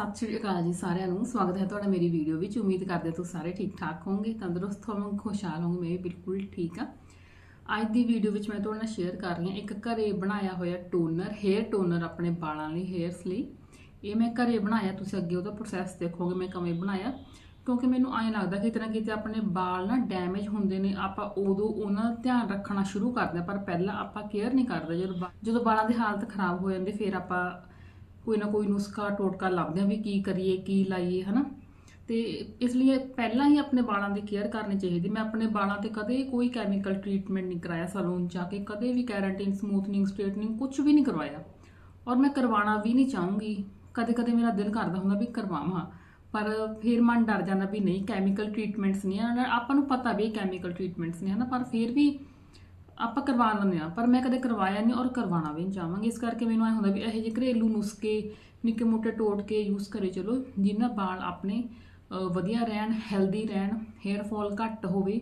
ਸਤਿ ਸ਼੍ਰੀ ਅਕਾਲ ਜੀ ਸਾਰਿਆਂ ਨੂੰ। ਸਵਾਗਤ ਹੈ ਤੁਹਾਡਾ ਮੇਰੀ ਵੀਡੀਓ ਵਿੱਚ। ਉਮੀਦ ਕਰਦੇ ਤੁਸੀਂ ਸਾਰੇ ਠੀਕ ਠਾਕ ਹੋਵੋਗੇ, ਤੰਦਰੁਸਤ ਹੋਵੋਗੇ, ਖੁਸ਼ਹਾਲ ਹੋਵੋਗੇ। ਮੈਂ ਵੀ ਬਿਲਕੁਲ ਠੀਕ ਆ ਅੱਜ ਦੀ ਵੀਡੀਓ ਵਿੱਚ ਮੈਂ ਤੁਹਾਡੇ ਨਾਲ ਸ਼ੇਅਰ ਕਰ ਰਹੀ ਹਾਂ। ਇੱਕ ਘਰੇ ਬਣਾਇਆ ਹੋਇਆ ਟੋਨਰ ਹੇਅਰ ਟੋਨਰ ਆਪਣੇ ਵਾਲਾਂ ਲਈ ਹੇਅਰਸ ਲਈ। ਇਹ ਮੈਂ ਘਰੇ ਬਣਾਇਆ। ਤੁਸੀਂ ਅੱਗੇ ਉਹਦਾ ਪ੍ਰੋਸੈਸ ਦੇਖੋਗੇ ਮੈਂ ਕਿਵੇਂ ਬਣਾਇਆ। ਕਿਉਂਕਿ ਮੈਨੂੰ ਐਂ ਲੱਗਦਾ ਕਿ ਕਿਤੇ ਨਾ ਕਿਤੇ ਆਪਣੇ ਵਾਲ ਨਾ ਡੈਮੇਜ ਹੁੰਦੇ ਨੇ। ਆਪਾਂ ਉਦੋਂ ਉਹਨਾਂ ਦਾ ਧਿਆਨ ਰੱਖਣਾ ਸ਼ੁਰੂ ਕਰਦੇ ਹਾਂ, ਪਰ ਪਹਿਲਾਂ ਆਪਾਂ ਕੇਅਰ ਨਹੀਂ ਕਰਦੇ। ਜਦੋਂ ਵਾ- ਜਦੋਂ ਵਾਲਾਂ ਦੀ ਹਾਲਤ ਖਰਾਬ ਹੋ ਜਾਂਦੀ, ਫਿਰ ਆਪਾਂ ਕੋਈ ਨਾ ਕੋਈ ਨੁਸਖਾ ਟੋਟਕਾ ਲੱਭਦੇ ਆ ਵੀ ਕੀ ਕਰੀਏ, ਕੀ ਲਾਈਏ, ਹਨਾ? ਤੇ ਇਸ ਲਈ ਪਹਿਲਾਂ ਹੀ ਆਪਣੇ ਵਾਲਾਂ ਦੀ ਕੇਅਰ ਕਰਨੀ ਚਾਹੀਦੀ। ਮੈਂ ਆਪਣੇ ਵਾਲਾਂ ਤੇ ਕਦੇ ਕੋਈ ਕੈਮੀਕਲ ਟ੍ਰੀਟਮੈਂਟ ਨਹੀਂ ਕਰਾਇਆ ਸੈਲੂਨ ਜਾ ਕੇ, ਕਦੇ ਵੀ ਕੈਰਾਟਿਨ ਸਮੂਥਨਿੰਗ ਸਟ੍ਰੇਟਨਿੰਗ ਕੁਝ ਵੀ ਨਹੀਂ ਕਰਵਾਇਆ। ਔਰ ਮੈਂ ਕਰਵਾਉਣਾ ਵੀ ਨਹੀਂ ਚਾਹੂੰਗੀ। ਕਦੇ ਕਦੇ ਮੇਰਾ ਦਿਲ ਕਰਦਾ ਹੁੰਦਾ ਵੀ ਕਰਵਾਵਾਂ, ਪਰ ਫਿਰ ਮਨ ਡਰ ਜਾਂਦਾ ਵੀ ਨਹੀਂ ਕੈਮੀਕਲ ਟ੍ਰੀਟਮੈਂਟਸ ਨਹੀਂ ਆ। ਆਪਾਂ ਨੂੰ ਪਤਾ ਵੀ ਕੈਮੀਕਲ ਟ੍ਰੀਟਮੈਂਟਸ ਨੇ, ਹਨਾ? ਪਰ ਫਿਰ ਵੀ ਆਪਾਂ ਕਰਵਾ ਲੈਂਦੇ ਆ ਪਰ ਮੈਂ ਕਦੇ ਕਰਵਾਇਆ ਨਹੀਂ ਔਰ ਕਰਵਾਉਣਾ ਵੀ ਨਹੀਂ ਚਾਹਾਂਗੀ। ਇਸ ਕਰਕੇ ਮੈਨੂੰ ਐ ਹੁੰਦਾ ਵੀ ਇਹੋ ਜਿਹੇ ਘਰੇਲੂ ਨੁਸਖੇ, ਨਿੱਕੇ ਮੋਟੇ ਟੋਟ ਕੇ ਯੂਜ਼ ਕਰੇ ਚਲੋ, ਜਿੰਨਾ ਵਾਲ ਆਪਣੇ ਵਧੀਆ ਰਹਿਣ ਹੈਲਦੀ ਰਹਿਣ ਹੇਅਰ ਫਾਲ ਘੱਟ ਹੋਵੇ।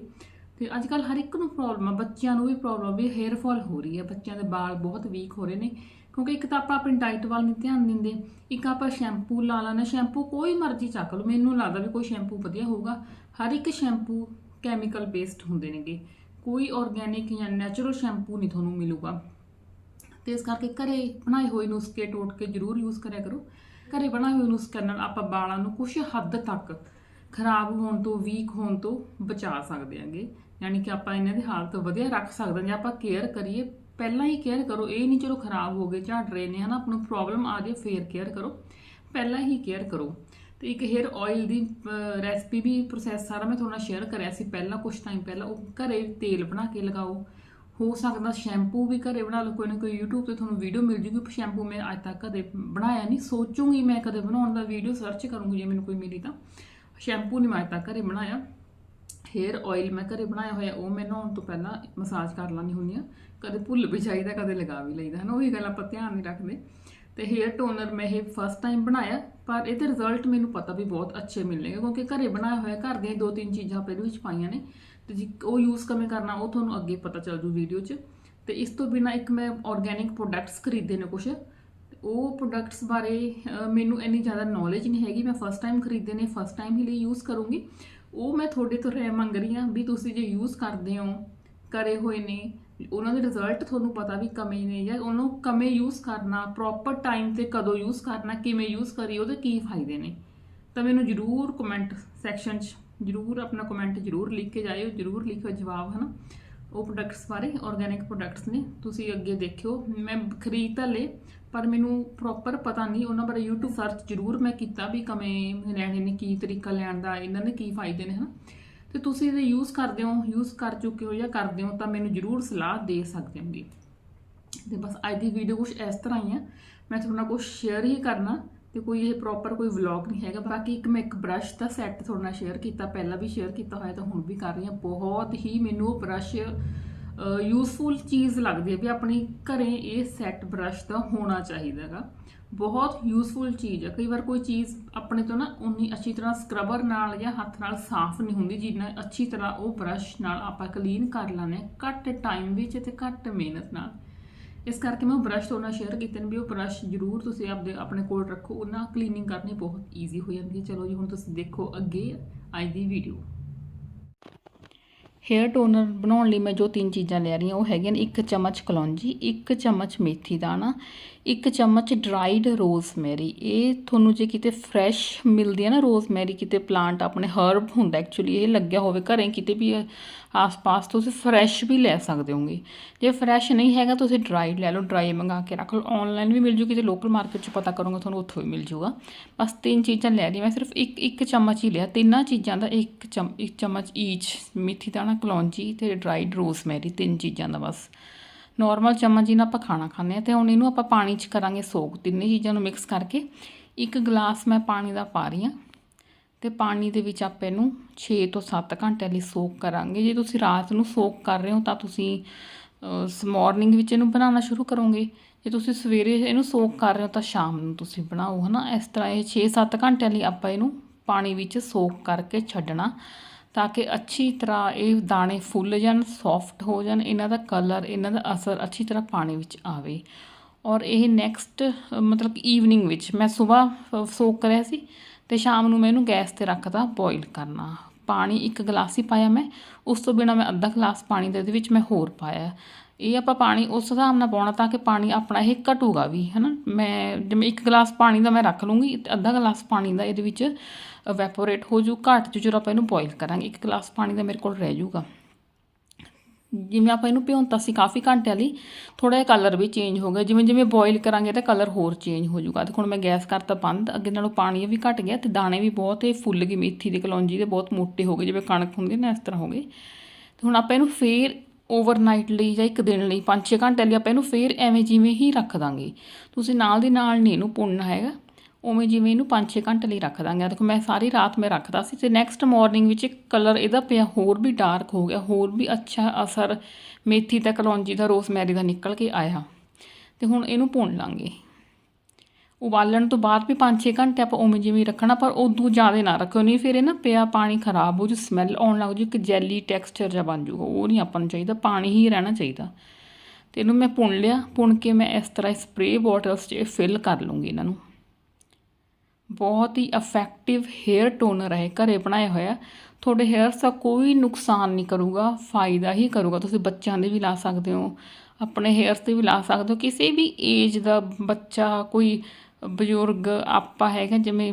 ਤੇ ਅੱਜ ਕੱਲ ਹਰ ਇੱਕ ਨੂੰ ਪ੍ਰੋਬਲਮ ਆ, ਬੱਚਿਆਂ ਨੂੰ ਵੀ ਪ੍ਰੋਬਲਮ ਵੀ ਹੇਅਰ ਫਾਲ ਹੋ ਰਹੀ ਹੈ ਬੱਚਿਆਂ ਦੇ ਵਾਲ ਬਹੁਤ ਵੀਕ ਹੋ ਰਹੇ ਨੇ, ਕਿਉਂਕਿ ਇੱਕ ਤਾਂ ਆਪਾਂ ਆਪਣੀ ਡਾਈਟ ਵੱਲ ਨਹੀਂ ਧਿਆਨ ਦਿੰਦੇ, ਇੱਕ ਆਪਾਂ ਸ਼ੈਂਪੂ ਲਾ ਲੈਣਾ ਸ਼ੈਂਪੂ ਕੋਈ ਮਰਜ਼ੀ ਚੱਕ ਲਓ, ਮੈਨੂੰ ਲੱਗਦਾ ਵੀ ਕੋਈ ਸ਼ੈਂਪੂ ਵਧੀਆ ਹੋਊਗਾ। ਹਰ ਇੱਕ ਸ਼ੈਂਪੂ ਕੈਮੀਕਲ ਬੇਸਡ ਹੁੰਦੇ ਨੇਗੇ। ਕੋਈ ਆਰਗੇਨਿਕ ਜਾਂ ਨੈਚੁਰਲ ਸ਼ੈਂਪੂ ਨਹੀਂ ਤੁਹਾਨੂੰ ਮਿਲੂਗਾ। ਤੇ ਇਸ ਕਰਕੇ ਘਰੇ ਬਣਾਏ ਹੋਏ ਨੁਸਖੇ ਟੋਟ ਕੇ ਜ਼ਰੂਰ ਯੂਜ਼ ਕਰਿਆ ਕਰੋ। ਘਰੇ ਬਣਾਏ ਹੋਏ ਨੁਸਖਿਆਂ ਨਾਲ ਆਪਾਂ ਵਾਲਾਂ ਨੂੰ ਕੁਝ ਹੱਦ ਤੱਕ ਖਰਾਬ ਹੋਣ ਤੋਂ ਵੀਕ ਹੋਣ ਤੋਂ ਬਚਾ ਸਕਦੇ ਹਾਂਗੇ। ਯਾਨੀ ਕਿ ਆਪਾਂ ਇਹਨਾਂ ਦੀ ਹਾਲਤ ਵਧੀਆ ਰੱਖ ਸਕਦੇ ਹਾਂ ਜੇ ਆਪਾਂ ਕੇਅਰ ਕਰੀਏ, ਪਹਿਲਾਂ ਹੀ ਕੇਅਰ ਕਰੋ। ਇਹ ਨਹੀਂ ਚਲੋ ਖਰਾਬ ਹੋ ਗਏ, ਝੜ ਰਹੇ ਨੇ, ਹਨਾ, ਆਪਾਂ ਨੂੰ ਪ੍ਰੋਬਲਮ ਆ ਜੇ, ਫੇਰ ਕੇਅਰ ਕਰੋ। ਪਹਿਲਾਂ ਹੀ ਕੇਅਰ ਕਰੋ। ਤੇ ਇੱਕ ਹੇਅਰ ਆਇਲ ਦੀ ਰੈਸਪੀ ਵੀ ਪ੍ਰੋਸੈਸ ਸਾਰਾ ਮੈਂ ਤੁਹਾਡੇ ਨਾਲ ਸ਼ੇਅਰ ਕਰਿਆ ਸੀ ਪਹਿਲਾਂ ਕੁਝ ਟਾਈਮ ਪਹਿਲਾਂ। ਉਹ ਘਰੇ ਤੇਲ ਬਣਾ ਕੇ ਲਗਾਓ। ਹੋ ਸਕਦਾ ਸ਼ੈਂਪੂ ਵੀ ਘਰੇ ਬਣਾ ਲਓ, ਕੋਈ ਨਾ ਕੋਈ YouTube ਤੇ ਤੁਹਾਨੂੰ ਵੀਡੀਓ ਮਿਲ ਜੂਗੀ ਸ਼ੈਂਪੂ ਮੈਂ ਅੱਜ ਤੱਕ ਕਦੇ ਬਣਾਇਆ ਨਹੀਂ। ਸੋਚੂਗੀ ਮੈਂ ਕਦੇ ਬਣਾਉਣ ਦਾ ਵੀਡੀਓ ਸਰਚ ਕਰੂੰਗੀ ਜੇ ਮੈਨੂੰ ਕੋਈ ਮਿਲੀ ਤਾਂ। ਸ਼ੈਂਪੂ ਨਹੀਂ ਮੈਂ ਅੱਜ ਤੱਕ ਘਰੇ ਬਣਾਇਆ। ਹੇਅਰ ਆਇਲ ਮੈਂ ਘਰੇ ਬਣਾਇਆ ਹੋਇਆ, ਉਹ ਮੈਂ ਨਹਾਉਣ ਤੋਂ ਪਹਿਲਾਂ ਮਸਾਜ ਕਰ ਲਾਨੀ ਹੁੰਦੀ ਆ ਕਦੇ ਭੁੱਲ ਵੀ ਜਾਈਦਾ, ਕਦੇ ਲਗਾ ਵੀ ਲਈਦਾ, ਹਨਾ? ਉਹੀ ਗੱਲ ਆਪਾਂ ਧਿਆਨ ਨਹੀਂ ਰੱਖਦੇ। ਤੇ ਹੇਅਰ ਟੋਨਰ ਮੈਂ ਇਹ ਫਸਟ ਟਾਈਮ ਬਣਾਇਆ। ਪਰ ਇਹਦੇ ਰਿਜ਼ਲਟ ਮੈਨੂੰ ਪਤਾ ਵੀ ਬਹੁਤ ਅੱਛੇ ਮਿਲਣਗੇ, ਕਿਉਂਕਿ ਘਰੇ ਬਣਾਇਆ ਹੋਇਆ, ਘਰ ਦੀਆਂ ਦੋ ਤਿੰਨ ਚੀਜ਼ਾਂ ਆਪਾਂ ਵਿੱਚ ਪਾਈਆਂ ਨੇ, ਤੇ ਜੀ ਉਹ ਯੂਜ਼ ਕਿਵੇਂ ਕਰਨਾ ਉਹ ਤੁਹਾਨੂੰ ਅੱਗੇ ਪਤਾ ਚੱਲ ਜੂ ਵੀਡੀਓ 'ਚ। ਤੇ ਇਸ ਤੋਂ ਬਿਨਾ ਇੱਕ ਮੈਂ ਆਰਗੇਨਿਕ ਪ੍ਰੋਡਕਟਸ ਖਰੀਦੇ ਨੇ ਕੁਝ ਉਹ ਪ੍ਰੋਡਕਟਸ ਬਾਰੇ ਮੈਨੂੰ ਇੰਨੀ ਜ਼ਿਆਦਾ ਨੌਲੇਜ ਨਹੀਂ ਹੈਗੀ, ਮੈਂ ਫਸਟ ਟਾਈਮ ਖਰੀਦੇ ਨੇ ਫਸਟ ਟਾਈਮ ਹੀ ਲਈ ਯੂਜ਼ ਕਰੂੰਗੀ। ਉਹ ਮੈਂ ਤੁਹਾਡੇ ਤੋਂ ਰਹਿ ਮੰਗ ਰਹੀ ਹਾਂ ਵੀ ਤੁਸੀਂ ਜੇ ਯੂਜ਼ ਕਰਦੇ ਹੋ, ਕਰੇ ਹੋਏ ਨੇ ਉਹਨਾਂ ਦੇ ਰਿਜ਼ਲਟ ਤੁਹਾਨੂੰ ਪਤਾ ਵੀ ਕਮੇ ਨੇ ਜਾਂ ਉਹਨੂੰ ਕਮੇ ਯੂਜ਼ ਕਰਨਾ ਪ੍ਰੋਪਰ ਟਾਈਮ ਤੇ ਕਦੋਂ ਯੂਜ਼ ਕਰਨਾ, ਕਿਵੇਂ ਯੂਜ਼ ਕਰੀ ਉਹਦੇ ਕੀ ਫਾਇਦੇ ਨੇ। ਤਾਂ ਮੈਨੂੰ ਜਰੂਰ ਕਮੈਂਟ ਸੈਕਸ਼ਨ 'ਚ, ਜਰੂਰ ਆਪਣਾ ਕਮੈਂਟ ਜਰੂਰ ਲਿਖ ਕੇ ਜਾਇਓ, ਜਰੂਰ ਲਿਖੋ ਜਵਾਬ, ਹਨਾ। ਉਹ ਪ੍ਰੋਡਕਟਸ ਬਾਰੇ ਆਰਗੇਨਿਕ ਪ੍ਰੋਡਕਟਸ ਨੇ, ਤੁਸੀਂ ਅੱਗੇ ਦੇਖਿਓ। ਮੈਂ ਖਰੀਦ ਤਾਂ ਲਏ, ਪਰ ਮੈਨੂੰ ਪ੍ਰੋਪਰ ਪਤਾ ਨਹੀਂ, ਉਹਨਾਂ ਬਾਰੇ YouTube ਸਰਚ ਜਰੂਰ ਮੈਂ ਕੀਤਾ ਵੀ ਕਿਵੇਂ ਲੈਣੇ ਨੇ, ਕੀ ਤਰੀਕਾ ਲੈਣ ਦਾ, ਇਹਨਾਂ ਦੇ ਕੀ ਫਾਇਦੇ ਨੇ, ਹਨਾ। ਤੇ ਤੁਸੀਂ ਇਹਦੇ ਯੂਜ਼ ਕਰਦੇ ਹੋ ਯੂਜ਼ ਕਰ ਚੁੱਕੇ ਹੋ ਜਾਂ ਕਰਦੇ ਹੋ ਤਾਂ ਮੈਨੂੰ ਜਰੂਰ ਸਲਾਹ ਦੇ ਸਕਦੇ ਹੋ ਹੋਗੇ। ਤੇ ਬਸ ਅੱਜ ਦੀ ਵੀਡੀਓ ਕੁਝ ਇਸ ਤਰ੍ਹਾਂ ਹੀ ਆ। ਮੈਂ ਤੁਹਾਡੇ ਨਾਲ ਕੁਝ ਸ਼ੇਅਰ ਹੀ ਕਰਨਾ ਤੇ ਕੋਈ ਇਹ ਪ੍ਰੋਪਰ ਕੋਈ ਵਲੌਗ ਨਹੀਂ ਹੈਗਾ। ਬਾਕੀ ਇੱਕ ਮੈਂ ਇੱਕ ਬ੍ਰਸ਼ ਦਾ ਸੈੱਟ ਤੁਹਾਡੇ ਨਾਲ ਸ਼ੇਅਰ ਕੀਤਾ, ਪਹਿਲਾਂ ਵੀ ਸ਼ੇਅਰ ਕੀਤਾ ਹੋਇਆ ਤਾਂ ਹੁਣ ਵੀ ਕਰ ਰਹੀ ਹਾਂ। ਬਹੁਤ ਹੀ ਮੈਨੂੰ ਉਹ ਬ੍ਰਸ਼ ਯੂਸਫੁਲ ਚੀਜ਼ ਲੱਗਦੀ ਹੈ ਵੀ ਆਪਣੀ ਘਰੇ ਇਹ ਸੈੱਟ ਬ੍ਰਸ਼ ਦਾ ਹੋਣਾ ਚਾਹੀਦਾ ਹੈਗਾ। ਬਹੁਤ ਯੂਸਫੁਲ ਚੀਜ਼ ਹੈ। ਕਈ ਵਾਰ ਕੋਈ ਚੀਜ਼ ਆਪਣੇ ਤੋਂ ਨਾ ਉਨੀ ਅੱਛੀ ਤਰ੍ਹਾਂ ਸਕਰਬਰ ਨਾਲ ਜਾਂ ਹੱਥ ਨਾਲ ਸਾਫ਼ ਨਹੀਂ ਹੁੰਦੀ, ਜਿੰਨਾ ਅੱਛੀ ਤਰ੍ਹਾਂ ਉਹ ਬ੍ਰਸ਼ ਨਾਲ ਆਪਾਂ ਕਲੀਨ ਕਰ ਲੈਂਦੇ ਹਾਂ, ਘੱਟ ਟਾਈਮ ਵਿੱਚ ਤੇ ਘੱਟ ਮਿਹਨਤ ਨਾਲ। ਇਸ ਕਰਕੇ ਮੈਂ ਉਹ ਬ੍ਰਸ਼ ਤੋਂ ਨਾਲ ਸ਼ੇਅਰ ਕੀਤੇ ਨੇ ਵੀ ਉਹ ਬ੍ਰਸ਼ ਜ਼ਰੂਰ ਤੁਸੀਂ ਆਪਦੇ, ਆਪਣੇ ਕੋਲ ਰੱਖੋ। ਉਹਨਾਂ ਕਲੀਨਿੰਗ ਕਰਨੀ ਬਹੁਤ ਈਜ਼ੀ ਹੋ ਜਾਂਦੀ ਹੈ। ਚਲੋ ਜੀ, ਹੁਣ ਤੁਸੀਂ ਦੇਖੋ ਅੱਗੇ ਅੱਜ ਦੀ ਵੀਡੀਓ ਹੇਅਰ ਟੋਨਰ ਬਣਾਉਣ ਲਈ ਮੈਂ ਜੋ ਤਿੰਨ ਚੀਜ਼ਾਂ ਲੈ ਰਹੀ ਹਾਂ, ਉਹ ਹੈਗੀਆਂ ਨੇ ਇੱਕ ਚਮਚ ਕਲੌਂਜੀ, ਇੱਕ ਚਮਚ ਮੇਥੀ ਦਾਣਾ ਇੱਕ ਚਮਚ ਡਰਾਈਡ ਰੋਜ਼ਮੈਰੀ ਇਹ ਤੁਹਾਨੂੰ ਜੇ ਕਿਤੇ ਫਰੈਸ਼ ਮਿਲਦੀ ਹੈ ਨਾ ਰੋਜ਼ਮੈਰੀ ਕਿਤੇ ਪਲਾਂਟ ਆਪਣੇ ਹਰਬ ਹੁੰਦਾ ਐਕਚੁਅਲੀ ਇਹ ਲੱਗਿਆ ਹੋਵੇ ਘਰੇ, ਕਿਤੇ ਵੀ ਆਸ-ਪਾਸ ਤੁਸੀਂ ਫਰੈਸ਼ ਵੀ ਲੈ ਸਕਦੇ ਹੋਗੇ। ਜੇ ਫਰੈਸ਼ ਨਹੀਂ ਹੈਗਾ ਤੁਸੀਂ ਡਰਾਈਡ ਲੈ ਲਓ ਡਰਾਈ ਮੰਗਾ ਕੇ ਰੱਖ ਲਓ। ਆਨਲਾਈਨ ਵੀ ਮਿਲ ਜੂ, ਕਿਤੇ ਲੋਕਲ ਮਾਰਕੀਟ 'ਚ ਪਤਾ ਕਰੋਗੇ, ਤੁਹਾਨੂੰ ਉੱਥੋਂ ਵੀ ਮਿਲ ਜੂਗਾ। ਬਸ ਤਿੰਨ ਚੀਜ਼ਾਂ ਲੈ ਲਈ ਮੈਂ ਸਿਰਫ ਇੱਕ ਇੱਕ ਚਮਚ ਹੀ ਲਿਆ। ਤਿੰਨਾਂ ਚੀਜ਼ਾਂ ਦਾ ਇੱਕ ਚਮ, ਇੱਕ ਚਮਚ ਈਚ ਮੇਥੀ ਦਾਣਾ, ਕਲੌਂਜੀ ਤੇ ਡਰਾਈਡ ਰੋਜ਼ਮੈਰੀ ਤਿੰਨ ਚੀਜ਼ਾਂ ਦਾ ਬਸ। ਨਾਰਮਲ ਚਮਚ ਨਾਲ ਆਪਾਂ ਖਾਣਾ ਖਾਂਦੇ ਆ ਤੇ ਹੁਣ ਇਹਨੂੰ ਆਪਾਂ ਪਾਣੀ 'ਚ ਕਰਾਂਗੇ ਸੋਕ ਤਿੰਨੇ ਚੀਜ਼ਾਂ ਨੂੰ ਮਿਕਸ ਕਰਕੇ। ਇੱਕ ਗਲਾਸ ਮੈਂ ਪਾਣੀ ਦਾ ਪਾ ਰਹੀ ਹਾਂ ਤੇ ਪਾਣੀ ਦੇ ਵਿੱਚ ਆਪਾਂ ਇਹਨੂੰ 6 ਤੋਂ 7 ਘੰਟੇ ਲਈ ਸੋਕ ਕਰਾਂਗੇ। ਜੇ ਤੁਸੀਂ ਰਾਤ ਨੂੰ ਸੋਕ ਕਰ ਰਹੇ ਹੋ ਤਾਂ ਤੁਸੀਂ ਮਾਰਨਿੰਗ ਵਿੱਚ ਇਹਨੂੰ ਬਣਾਉਣਾ ਸ਼ੁਰੂ ਕਰੋਗੇ। ਜੇ ਤੁਸੀਂ ਸਵੇਰੇ ਇਹਨੂੰ ਸੋਕ ਕਰ ਰਹੇ ਹੋ ਤਾਂ ਸ਼ਾਮ ਨੂੰ ਤੁਸੀਂ ਬਣਾਓ, ਹਨਾ? ਇਸ ਤਰ੍ਹਾਂ ਇਹ 6-7 ਘੰਟਿਆਂ ਲਈ ਆਪਾਂ ਇਹਨੂੰ ਪਾਣੀ ਵਿੱਚ ਸੋਕ ਕਰਕੇ ਛੱਡਣਾ। ਤਾਂ ਕਿ ਅੱਛੀ ਤਰ੍ਹਾਂ ਇਹ ਦਾਣੇ ਫੁੱਲ ਜਾਣ ਸੌਫਟ ਹੋ ਜਾਣ, ਇਹਨਾਂ ਦਾ ਕਲਰ ਇਹਨਾਂ ਦਾ ਅਸਰ ਅੱਛੀ ਤਰ੍ਹਾਂ ਪਾਣੀ ਵਿੱਚ ਆਵੇ। ਔਰ ਇਹ ਨੈਕਸਟ ਮਤਲਬ ਈਵਨਿੰਗ ਵਿੱਚ ਮੈਂ ਸਵੇਰ ਸੋਕ ਕਰਿਆ ਸੀ ਤੇ ਸ਼ਾਮ ਨੂੰ ਮੈਂ ਇਹਨੂੰ ਗੈਸ ਤੇ ਰੱਖਦਾ ਬੋਇਲ ਕਰਨਾ। ਪਾਣੀ ਇੱਕ ਗਲਾਸ ਹੀ ਪਾਇਆ ਮੈਂ, ਉਸ ਤੋਂ ਬਿਨਾ ਮੈਂ ਅੱਧਾ ਗਲਾਸ ਪਾਣੀ ਦੇ ਇਹਦੇ ਵਿੱਚ ਮੈਂ ਹੋਰ ਪਾਇਆ। ਇਹ ਆਪਾਂ ਪਾਣੀ ਉਸ ਹਿਸਾਬ ਨਾਲ ਪਾਉਣਾ ਤਾਂ ਕਿ ਪਾਣੀ ਆਪਣਾ ਇਹ ਘਟੂਗਾ ਵੀ, ਹਨਾ? ਮੈਂ, ਜਿਵੇਂ ਇੱਕ ਗਲਾਸ ਪਾਣੀ ਦਾ ਮੈਂ ਰੱਖ ਲੂੰਗੀ, ਤੇ ਅੱਧਾ ਗਲਾਸ ਪਾਣੀ ਦਾ ਇਹਦੇ ਵਿੱਚ ਵੈਪੋਰੇਟ ਹੋ ਜੂ ਘੱਟ ਜੂ, ਜਦੋਂ ਆਪਾਂ ਇਹਨੂੰ ਬੋਇਲ ਕਰਾਂਗੇ। ਇੱਕ ਗਲਾਸ ਪਾਣੀ ਦਾ ਮੇਰੇ ਕੋਲ ਰਹਿ ਜੂਗਾ। ਜਿਵੇਂ ਆਪਾਂ ਇਹਨੂੰ ਭਿਉਂਤਾ ਸੀ ਕਾਫੀ ਘੰਟਿਆਂ ਲਈ ਥੋੜਾ ਜਿਹਾ ਕਲਰ ਵੀ ਚੇਂਜ ਹੋ ਗਿਆ। ਜਿਵੇਂ ਜਿਵੇਂ ਬੋਇਲ ਕਰਾਂਗੇ ਤਾਂ ਕਲਰ ਹੋਰ ਚੇਂਜ ਹੋ ਜਾਊਗਾ ਤੇ ਹੁਣ ਮੈਂ ਗੈਸ ਕਰਤਾ ਬੰਦ, ਅੱਗੇ ਨਾਲੋਂ ਪਾਣੀ ਵੀ ਘਟ ਗਿਆ ਤੇ ਦਾਣੇ ਵੀ ਬਹੁਤ ਇਹ ਫੁੱਲ ਗਏ ਮੇਥੀ ਦੇ, ਕਲੌਂਜੀ ਦੇ, ਬਹੁਤ ਮੋਟੇ ਹੋ ਗਏ, ਜਿਵੇਂ ਕਣਕ ਹੁੰਦੀ ਨਾ ਇਸ ਤਰ੍ਹਾਂ ਹੋ ਗਏ। ਤੇ ਹੁਣ ਆਪਾਂ ਇਹਨੂੰ ਫੇਰ ਓਵਰਨਾਈਟ ਲਈ ਜਾਂ ਇੱਕ ਦਿਨ ਲਈ 5-6 ਘੰਟੇ ਲਈ ਆਪਾਂ ਇਹਨੂੰ ਫੇਰ ਐਵੇਂ ਜਿਵੇਂ ਹੀ ਰੱਖ ਦਾਂਗੇ। ਤੁਸੀਂ ਨਾਲ ਦੀ ਨਾਲ ਨਹੀਂ ਇਹਨੂੰ ਪੁੰਨਣਾ ਹੈਗਾ। ਉਵੇਂ ਜਿਵੇਂ ਇਹਨੂੰ 5-6 ਘੰਟੇ ਲਈ ਰੱਖ ਦਾਂਗੇ। ਦੇਖੋ, ਮੈਂ ਸਾਰੀ ਰਾਤ ਮੈਂ ਰੱਖਦਾ ਸੀ ਤੇ ਨੈਕਸਟ ਮਾਰਨਿੰਗ ਵਿੱਚ ਕਲਰ ਇਹਦਾ ਪਿਆ ਹੋਰ ਵੀ ਡਾਰਕ ਹੋ ਗਿਆ, ਹੋਰ ਵੀ ਅੱਛਾ ਅਸਰ ਮੇਥੀ ਤੇ ਕਲੌਂਜੀ ਦਾ ਰੋਜ਼ਮੈਰੀ ਦਾ ਨਿਕਲ ਕੇ ਆਇਆ ਤੇ ਹੁਣ ਇਹਨੂੰ ਭੁੰਨ ਲਾਂਗੇ। ਉਬਾਲਣ ਤੋਂ ਬਾਅਦ ਵੀ 5-6 ਘੰਟੇ ਆਪਾਂ ਉਵੇਂ ਜਿਵੇਂ ਰੱਖਣਾ, ਪਰ ਉਦੋਂ ਜ਼ਿਆਦਾ ਨਾ ਰੱਖਿਓ, ਨਹੀਂ ਫਿਰ ਇਹ ਨਾ ਪਿਆ ਪਾਣੀ ਖਰਾਬ ਹੋ ਜੂ ਸਮੈਲ ਆਉਣ ਲੱਗ ਜੂ, ਇੱਕ ਜੈਲੀ ਟੈਕਸਚਰ ਜਿਹਾ ਬਣ ਜੂਗਾ, ਉਹ ਨਹੀਂ ਆਪਾਂ ਨੂੰ ਚਾਹੀਦਾ, ਪਾਣੀ ਹੀ ਰਹਿਣਾ ਚਾਹੀਦਾ। ਤੇ ਇਹਨੂੰ ਮੈਂ ਭੁੰਨ ਲਿਆ, ਭੁੰਨ ਕੇ ਮੈਂ ਇਸ ਤਰ੍ਹਾਂ ਸਪਰੇਅ ਬੋਟਲਸ 'ਚ ਫਿਲ ਕਰ ਲੂੰਗੀ ਇਹਨਾਂ ਨੂੰ। ਬਹੁਤ ਹੀ ਇਫੈਕਟਿਵ ਹੇਅਰ ਟੋਨਰ ਹੈ, ਘਰੇ ਬਣਾਇਆ ਹੋਇਆ ਤੁਹਾਡੇ ਹੇਅਰਸ ਦਾ ਕੋਈ ਨੁਕਸਾਨ ਨਹੀਂ ਕਰੂਗਾ, ਫਾਇਦਾ ਹੀ ਕਰੂਗਾ। ਤੁਸੀਂ ਬੱਚਿਆਂ ਦੇ ਵੀ ਲਾ ਸਕਦੇ ਹੋ, ਆਪਣੇ ਹੇਅਰਸ ਤੇ ਵੀ ਲਾ ਸਕਦੇ ਹੋ। ਕਿਸੇ ਵੀ ਏਜ ਦਾ ਬੱਚਾ, ਕੋਈ ਬਜ਼ੁਰਗ, ਆਪਾਂ ਹੈਗਾ ਜਿਵੇਂ